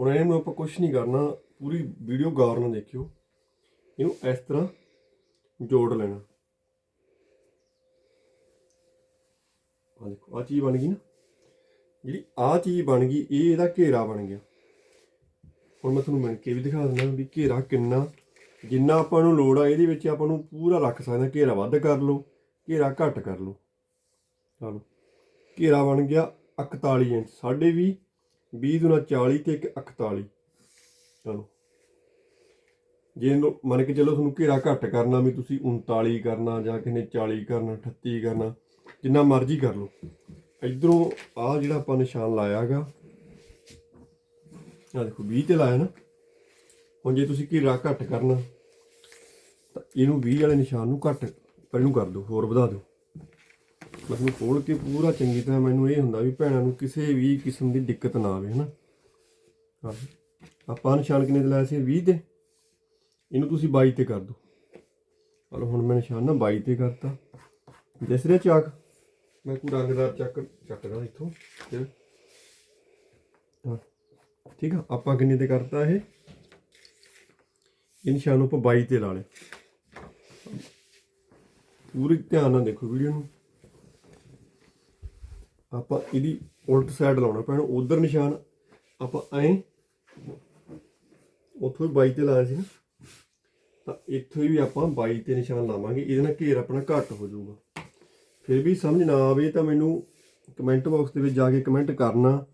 ਹੁਣ ਇਹਨੂੰ ਆਪਾਂ ਕੁਝ ਨਹੀਂ ਕਰਨਾ, ਪੂਰੀ ਵੀਡੀਓ ਗੌਰ ਨਾਲ ਦੇਖਿਓ। ਇਹਨੂੰ ਇਸ ਤਰ੍ਹਾਂ ਜੋੜ ਲੈਣਾ। ਆ ਦੇਖੋ ਆ ਚੀਜ਼ ਬਣ ਗਈ ਨਾ। ਜਿਹੜੀ ਆ ਚੀਜ਼ ਬਣ ਗਈ, ਇਹ ਇਹਦਾ ਘੇਰਾ ਬਣ ਗਿਆ। ਹੁਣ ਮੈਂ ਤੁਹਾਨੂੰ ਮਿਣ ਕੇ ਵੀ ਦਿਖਾ ਦਿੰਦਾ ਵੀ ਘੇਰਾ ਕਿੰਨਾ, ਜਿੰਨਾ ਆਪਾਂ ਨੂੰ ਲੋੜ ਆ, ਇਹਦੇ ਵਿੱਚ ਆਪਾਂ ਨੂੰ ਪੂਰਾ ਰੱਖ ਸਕਦੇ। ਹਾਂ ਘੇਰਾ ਵੱਧ ਕਰ ਲਓ, ਘੇਰਾ ਘੱਟ ਕਰ ਲਓ। ਚਲੋ ਘੇਰਾ ਬਣ ਗਿਆ 41 ਇੰਚ, ਸਾਢੇ ਵੀਹ 20 ਦੁਨਾ 40 ਤੇ ਇੱਕ 41 ਚਲੋ। ਜੇ ਇਹਨੂੰ ਮੰਨ ਕੇ ਚੱਲੋ ਤੁਹਾਨੂੰ ਘੇਰਾ ਘੱਟ ਕਰਨਾ ਵੀ ਤੁਸੀਂ 39 ਕਰਨਾ ਜਾਂ ਕਿਨੇ 40 ਕਰਨਾ 38 ਕਰਨਾ, ਜਿੰਨਾ ਮਰਜ਼ੀ ਕਰ ਲਓ। ਇਧਰੋਂ ਆ ਜਿਹੜਾ ਆਪਾਂ ਨਿਸ਼ਾਨ ਲਾਇਆਗਾ ਆ ਦੇਖੋ 20 ਤੇ ਲਾਇਆ ਨਾ। ਹੁਣ ਜੇ ਤੁਸੀਂ ਘੇਰਾ ਘੱਟ ਕਰਨਾ, ਤਾਂ ਇਹਨੂੰ 20 ਵਾਲੇ ਨਿਸ਼ਾਨ ਨੂੰ ਘੱਟ ਪਹਿਲੂ ਕਰ ਦਿਓ, ਹੋਰ ਵਧਾ ਦਿਓ। ਮੈਨੂੰ ਖੋਲ ਕੇ ਪੂਰਾ ਚੰਗੀ ਤਰ੍ਹਾਂ ਮੈਨੂੰ ਇਹ ਹੁੰਦਾ ਵੀ ਭੈਣਾਂ ਨੂੰ ਕਿਸੇ ਵੀ ਕਿਸਮ ਦੀ ਦਿੱਕਤ ਨਾ ਆਵੇ ਹਨਾ? ਆਹ, ਆਪਾਂ ਨਿਸ਼ਾਨ ਕਿੰਨੇ ਤੇ ਲਾਇਆ ਸੀ? 20 ਤੇ? ਇਹਨੂੰ ਤੁਸੀਂ 22 ਤੇ ਕਰ ਦਿਓ। ਚਲੋ ਹੁਣ ਮੈਂ ਨਿਸ਼ਾਨ ਨਾ 22 ਤੇ ਕਰਤਾ। ਦਿਸ ਰਿਹਾ ਚਾਕ? ਮੈਂ ਕੋਈ ਰੰਗਦਾਰ ਚੱਕ ਚੱਕਦਾ ਇੱਥੋਂ। ਠੀਕ ਆ ਆਪਾਂ ਕਿੰਨੇ ਤੇ ਕਰਤਾ ਇਹ? ਇਹ ਨਿਸ਼ਾਨ ਨੂੰ ਆਪਾਂ 22 ਤੇ ਲਾ ਲਿਆ ਪੂਰੀ ਧਿਆਨ ਨਾਲ ਦੇਖੋ ਵੀਡੀਓ ਨੂੰ। ਆਪਾਂ ਇਹਦੀ ਉਲਟ ਸਾਈਡ ਲਾਉਣਾ ਪੈਣਾ ਉਧਰ ਨਿਸ਼ਾਨ, ਆਪਾਂ ਐਂ ਉੱਥੋਂ ਵੀ 22 ਤੇ ਲਾਇਆ ਸੀ ਨਾ, ਤਾਂ ਇੱਥੋਂ ਵੀ ਆਪਾਂ 22 ਤੇ ਨਿਸ਼ਾਨ ਲਾਵਾਂਗੇ, ਇਹਦੇ ਨਾਲ ਘੇਰ ਆਪਣਾ ਘੱਟ ਹੋ ਜਾਊਗਾ। ਫਿਰ ਵੀ ਸਮਝ ਨਾ ਆਵੇ ਤਾਂ ਮੈਨੂੰ ਕਮੈਂਟ ਬਾਕਸ ਦੇ ਵਿੱਚ ਜਾ ਕੇ ਕਮੈਂਟ ਕਰਨਾ,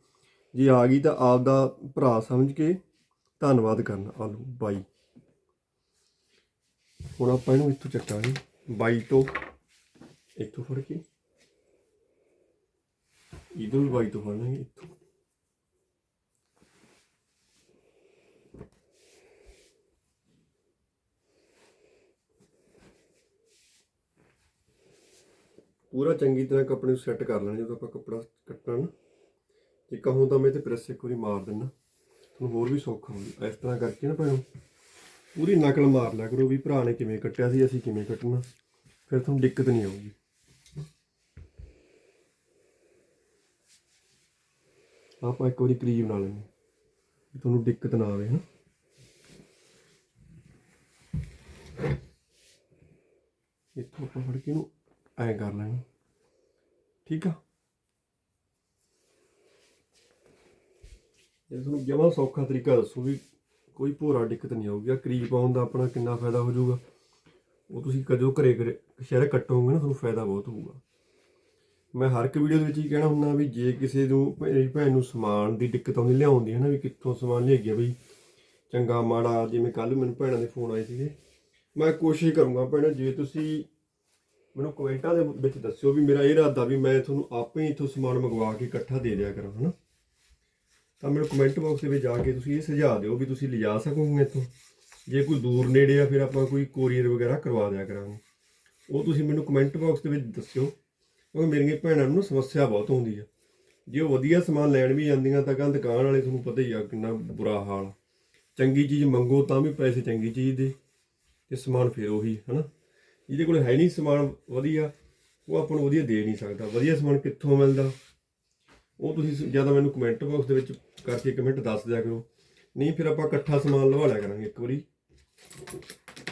ਜੇ ਆ ਗਈ ਤਾਂ ਆਪ ਦਾ ਭਰਾ ਸਮਝ ਕੇ ਧੰਨਵਾਦ ਕਰਨਾ, ਆਲੂ ਲਓ ਬਾਈ। ਹੁਣ ਆਪਾਂ ਇਹਨੂੰ ਇੱਥੋਂ ਚੱਕਾਂਗੇ, ਬਾਈ ਤੋਂ ਇੱਥੋਂ ਫੜ ਕੇ। ਇਧਰ ਵੀ ਬਾਈ ਤੋਂ ਪੂਰਾ ਚੰਗੀ ਤਰ੍ਹਾਂ ਕੱਪੜੇ ਨੂੰ ਸੈੱਟ ਕਰ ਲੈਣਾ, ਜਦੋਂ ਆਪਾਂ ਕੱਪੜਾ ਕੱਟਣਾ ਨਾ। ਜੇ ਕਹੂੰ ਤਾਂ ਮੈਂ ਤੇ ਪ੍ਰੈਸ ਇੱਕ ਵਾਰੀ ਮਾਰ ਦਿੰਨਾ। ਤੁਹਾਨੂੰ ਹੋਰ ਵੀ ਸੌਖਾ ਹੋਊ। ਇਸ ਤਰ੍ਹਾਂ ਕਰਕੇ ਨਾ ਭੈਣੋ, ਪੂਰੀ ਨਕਲ ਮਾਰ ਲਿਆ ਕਰੋ ਵੀ ਭਰਾ ਨੇ ਕਿਵੇਂ ਕੱਟਿਆ ਸੀ, ਅਸੀਂ ਕਿਵੇਂ ਕੱਟਣਾ। ਫਿਰ ਤੁਹਾਨੂੰ ਦਿੱਕਤ ਨਹੀਂ ਆਊਗੀ। ਆਪਾਂ ਇੱਕ ਵਾਰੀ ਕਰੀਬ ਬਣਾ ਲੈਂਦੇ ਤੁਹਾਨੂੰ ਦਿੱਕਤ ਨਾ ਆਵੇ, ਹਨਾ? ਇੱਥੋਂ ਆਪਾਂ ਫੜ ਕੇ ਇਹਨੂੰ ਐਂ ਕਰ ਲੈਣਾ ਠੀਕ ਆ? ਇਹ ਤੁਹਾਨੂੰ ਜਮਾਂ ਸੌਖਾ ਤਰੀਕਾ ਦੱਸੋ ਵੀ ਕੋਈ ਭੋਰਾ ਦਿੱਕਤ ਨਹੀਂ ਆਊਗੀ। ਆ ਕਰੀਬ ਪਾਉਣ ਦਾ ਆਪਣਾ ਕਿੰਨਾ ਫਾਇਦਾ ਹੋ ਜਾਊਗਾ? ਉਹ ਤੁਸੀਂ ਕਦੋਂ ਘਰੇ ਘਰੇ ਸ਼ਹਿਰ ਕੱਟੋਗੇ ਨਾ, ਤੁਹਾਨੂੰ ਫਾਇਦਾ ਬਹੁਤ ਹੋਊਗਾ। ਮੈਂ ਹਰ ਇੱਕ ਵੀਡੀਓ ਦੇ ਵਿੱਚ ਹੀ ਕਹਿਣਾ ਹੁੰਦਾ ਵੀ ਜੇ ਕਿਸੇ ਨੂੰ ਮੇਰੀ ਭੈਣ ਨੂੰ ਸਮਾਨ ਦੀ ਦਿੱਕਤ ਆਉਂਦੀ, ਲਿਆਉਂਦੀ ਹੈ ਨਾ, ਵੀ ਕਿੱਥੋਂ ਸਮਾਨ ਲਿਆ ਗਿਆ ਬਈ? ਚੰਗਾ, ਮਾੜਾ, ਜਿਵੇਂ ਕੱਲ ਮੈਨੂੰ ਭੈਣਾਂ ਦੇ ਫੋਨ ਆਏ ਸੀਗੇ। ਮੈਂ ਕੋਸ਼ਿਸ਼ ਕਰੂੰਗਾ ਭੈਣ, ਜੇ ਤੁਸੀਂ ਮੈਨੂੰ ਕਮੈਂਟਾਂ ਦੇ ਵਿੱਚ ਦੱਸਿਓ ਵੀ ਮੇਰਾ ਇਹ ਇਰਾਦਾ ਵੀ ਮੈਂ ਤੁਹਾਨੂੰ ਆਪੇ ਹੀ ਇੱਥੋਂ ਸਮਾਨ ਮੰਗਵਾ ਕੇ ਇਕੱਠਾ ਦੇ ਦਿਆ ਕਰਾਂ, ਹਨਾ? ਤਾਂ ਮੈਨੂੰ ਕਮੈਂਟ ਬਾਕਸ ਦੇ ਵਿੱਚ ਜਾ ਕੇ ਤੁਸੀਂ ਇਹ ਸੁਝਾਅ ਦਿਓ ਵੀ ਤੁਸੀਂ ਲਿਜਾ ਸਕੋਗੇ ਇੱਥੋਂ। ਜੇ ਕੋਈ ਦੂਰ ਨੇੜੇ ਆ, ਫਿਰ ਆਪਾਂ ਕੋਈ ਕੋਰੀਅਰ ਵਗੈਰਾ ਕਰਵਾ ਦਿਆ ਕਰਾਂਗੇ। ਉਹ ਤੁਸੀਂ ਮੈਨੂੰ ਕਮੈਂਟ ਬਾਕਸ ਦੇ ਵਿੱਚ ਦੱਸਿਓ। ਕਿਉਂਕਿ ਮੇਰੀਆਂ ਭੈਣਾਂ ਨੂੰ ਸਮੱਸਿਆ ਬਹੁਤ ਹੁੰਦੀ ਆ। ਜੇ ਉਹ ਵਧੀਆ ਸਮਾਨ ਲੈਣ ਵੀ ਜਾਂਦੀਆਂ ਤਾਂ ਕਹਿੰਦੇ ਦੁਕਾਨ ਵਾਲੇ ਤੁਹਾਨੂੰ ਪਤਾ ਹੀ ਆ ਕਿੰਨਾ ਬੁਰਾ ਹਾਲ ਆ। ਚੰਗੀ ਚੀਜ਼ ਮੰਗੋ ਤਾਂ ਵੀ ਪੈਸੇ ਚੰਗੀ ਚੀਜ਼ ਦੇ ਤੇ ਸਮਾਨ ਫਿਰ ਉਹੀ, ਹਨਾ? ਜਿਹਦੇ ਕੋਲ ਹੈ ਨਹੀਂ ਸਮਾਨ ਵਧੀਆ, ਉਹ ਆਪਾਂ ਨੂੰ ਵਧੀਆ ਦੇ ਨਹੀਂ ਸਕਦਾ। ਵਧੀਆ ਸਮਾਨ ਕਿੱਥੋਂ ਮਿਲਦਾ? ਉਹ ਤੁਸੀਂ ਜ਼ਿਆਦਾ ਮੈਨੂੰ ਕਮੈਂਟ ਬਾਕਸ ਦੇ ਵਿੱਚ ਕਰਕੇ ਕਮੈਂਟ ਦੱਸ ਦਿਆ ਕਰੋ। ਨਹੀਂ ਫਿਰ ਆਪਾਂ ਇਕੱਠਾ ਸਮਾਨ ਲਵਾ ਲਿਆ ਕਰਾਂਗੇ ਇੱਕ ਵਾਰੀ।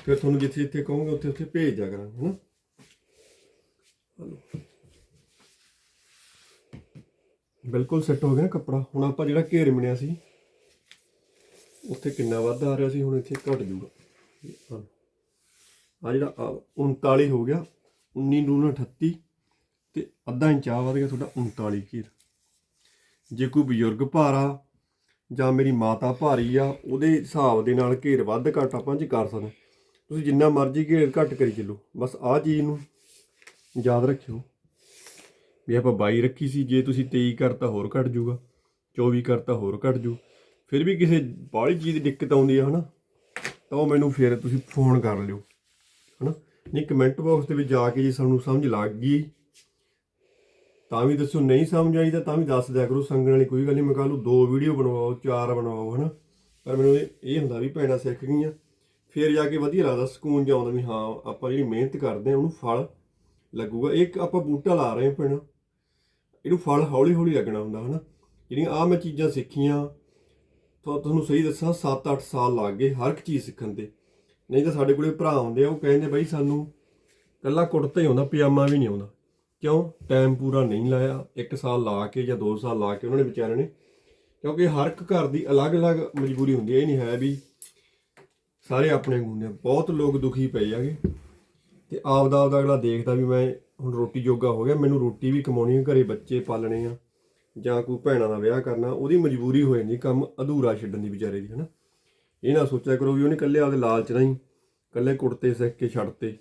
ਫਿਰ ਤੁਹਾਨੂੰ ਜਿੱਥੇ ਜਿੱਥੇ ਕਹੋਗੇ ਉੱਥੇ ਉੱਥੇ ਭੇਜ ਦਿਆ ਕਰਾਂਗੇ, ਹਨਾ? ਬਿਲਕੁਲ ਸੈੱਟ ਹੋ ਗਿਆ ਨਾ ਕੱਪੜਾ। ਹੁਣ ਆਪਾਂ ਜਿਹੜਾ ਘੇਰ ਮਿਣਿਆ ਸੀ, ਉੱਥੇ ਕਿੰਨਾ ਵੱਧ ਆ ਰਿਹਾ ਸੀ, ਹੁਣ ਇੱਥੇ ਘਟ ਜੂਗਾ ਆ ਜਿਹੜਾ, ਆਹ 39 ਹੋ ਗਿਆ 19 ਨੂੰ 38 ਤੇ ਅੱਧਾ ਇੰਚ ਆ ਵਧ ਗਿਆ ਤੁਹਾਡਾ 39 ਘੇਰ। ਜੇ ਕੋਈ ਬਜ਼ੁਰਗ ਭਾਰਾ ਜਾਂ ਮੇਰੀ ਮਾਤਾ ਭਾਰੀ ਆ, ਉਹਦੇ ਹਿਸਾਬ ਦੇ ਨਾਲ ਘੇਰ ਵੱਧ ਘੱਟ ਆਪਾਂ ਜੀ ਕਰ ਸਕਦੇ ਤੁਸੀਂ ਜਿੰਨਾ ਮਰਜ਼ੀ ਘੇਰ ਘੱਟ ਕਰੀ ਚੱਲੋ। ਬਸ ਆਹ ਚੀਜ਼ ਨੂੰ ਯਾਦ ਰੱਖਿਓ। ਵੀ ਆਪਾਂ 22 ਰੱਖੀ ਸੀ, ਜੇ ਤੁਸੀਂ 23 ਕਰਤਾ ਹੋਰ ਘਟ ਜੂਗਾ 24 ਕਰਤਾ ਹੋਰ ਘਟ ਜੂ। ਫਿਰ ਵੀ ਕਿਸੇ ਬਾਹਲੀ ਚੀਜ਼ ਦੀ ਦਿੱਕਤ ਆਉਂਦੀ ਆ, ਹਨਾ? ਤਾਂ ਉਹ ਮੈਨੂੰ ਫਿਰ ਤੁਸੀਂ ਫੋਨ ਕਰ ਲਿਓ, ਹਨਾ? ਨਹੀਂ ਕਮੈਂਟ ਬਾਕਸ ਦੇ ਵਿੱਚ ਜਾ ਕੇ ਜੇ ਸਾਨੂੰ ਸਮਝ ਲੱਗ ਗਈ, ਤਾਂ ਵੀ ਦੱਸੋ, ਨਹੀਂ ਸਮਝ ਆਈ ਤਾਂ ਤਾਂ ਵੀ ਦੱਸ ਦਿਆ ਕਰੋ, ਸੰਗਣ ਵਾਲੀ ਕੋਈ ਗੱਲ ਨਹੀਂ ਮੈਂ ਕੱਲ ਨੂੰ ਦੋ ਵੀਡੀਓ ਬਣਵਾਓ, ਚਾਰ ਬਣਵਾਓ, ਹਨਾ? ਪਰ ਮੈਨੂੰ ਇਹ ਇਹ ਹੁੰਦਾ ਵੀ ਭੈਣਾਂ ਸਿੱਖ ਗਈਆਂ। ਫਿਰ ਜਾ ਕੇ ਵਧੀਆ ਲੱਗਦਾ ਸਕੂਨ ਜਿਹਾ ਆਉਂਦਾ ਵੀ ਹਾਂ, ਆਪਾਂ ਜਿਹੜੀ ਮਿਹਨਤ ਕਰਦੇ ਆ, ਉਹਨੂੰ ਫਲ ਲੱਗੂਗਾ। ਇੱਕ ਆਪਾਂ ਬੂਟਾ ਲਾ ਰਹੇ ਹਾਂ ਭੈਣਾਂ। ਇਹਨੂੰ ਫਲ ਹੌਲੀ ਹੌਲੀ ਲੱਗਣਾ ਹੁੰਦਾ, ਹਨਾ? ਜਿਹੜੀਆਂ ਆ ਮੈਂ ਚੀਜ਼ਾਂ ਸਿੱਖੀਆਂ ਤਾਂ ਤੁਹਾਨੂੰ ਸਹੀ ਦੱਸਾਂ 7-8 ਸਾਲ ਲੱਗ ਗਏ ਹਰ ਇੱਕ ਚੀਜ਼ ਸਿੱਖਣ ਤੇ। ਨਹੀਂ ਤਾਂ ਸਾਡੇ ਕੋਲੇ ਭਰਾ ਆਉਂਦੇ ਆ, ਉਹ ਕਹਿੰਦੇ ਬਾਈ ਸਾਨੂੰ ਕੱਲਾ ਕੁੜਤਾ ਹੀ ਆਉਂਦਾ, ਪਜਾਮਾ ਵੀ ਨਹੀਂ ਆਉਂਦਾ। ਕਿਉਂ? ਟਾਈਮ ਪੂਰਾ ਨਹੀਂ ਲਾਇਆ। 1 ਸਾਲ ਲਾ ਕੇ ਜਾਂ 2 ਸਾਲ ਲਾ ਕੇ ਉਹਨਾਂ ਨੇ ਵਿਚਾਰਿਆਂ ਨੇ। ਕਿਉਂਕਿ ਹਰ ਇੱਕ ਘਰ ਦੀ ਅਲੱਗ-ਅਲੱਗ ਮਜਬੂਰੀ ਹੁੰਦੀ ਹੈ ਇਹ ਨਹੀਂ ਹੈ ਵੀ ਸਾਰੇ ਆਪਣੇ ਹੁੰਦੇ ਬਹੁਤ ਲੋਕ ਦੁਖੀ ਪਏ ਆਗੇ ਤੇ ਆਪ ਦਾ ਆਪਦਾ ਅਗਲਾ ਦੇਖਦਾ ਵੀ ਮੈਂ ਹੁਣ ਰੋਟੀ ਜੋਗਾ ਹੋ ਗਿਆ, ਮੈਨੂੰ ਰੋਟੀ ਵੀ ਕਮਾਉਣੀ ਹੈ ਘਰੇ ਬੱਚੇ ਪਾਲਣੇ ਆ, ਜਾਂ ਕੋਈ ਭੈਣਾਂ ਦਾ ਵਿਆਹ ਕਰਨਾ, ਉਹਦੀ ਮਜਬੂਰੀ ਹੋ ਜਾਂਦੀ, ਕੰਮ ਅਧੂਰਾ ਛੱਡਣ ਦੀ ਵਿਚਾਰੇ ਦੀ, ਹਨਾ। ਇਹ ਨਾ ਸੋਚਿਆ ਕਰੋ ਵੀ ਉਹਨੇ ਇਕੱਲੇ ਆਪਦੇ ਲਾਲਚ ਨਹੀਂ ਇਕੱਲੇ ਕੁੜਤੇ ਸਿੱਖ ਕੇ ਛੱਡਤੇ।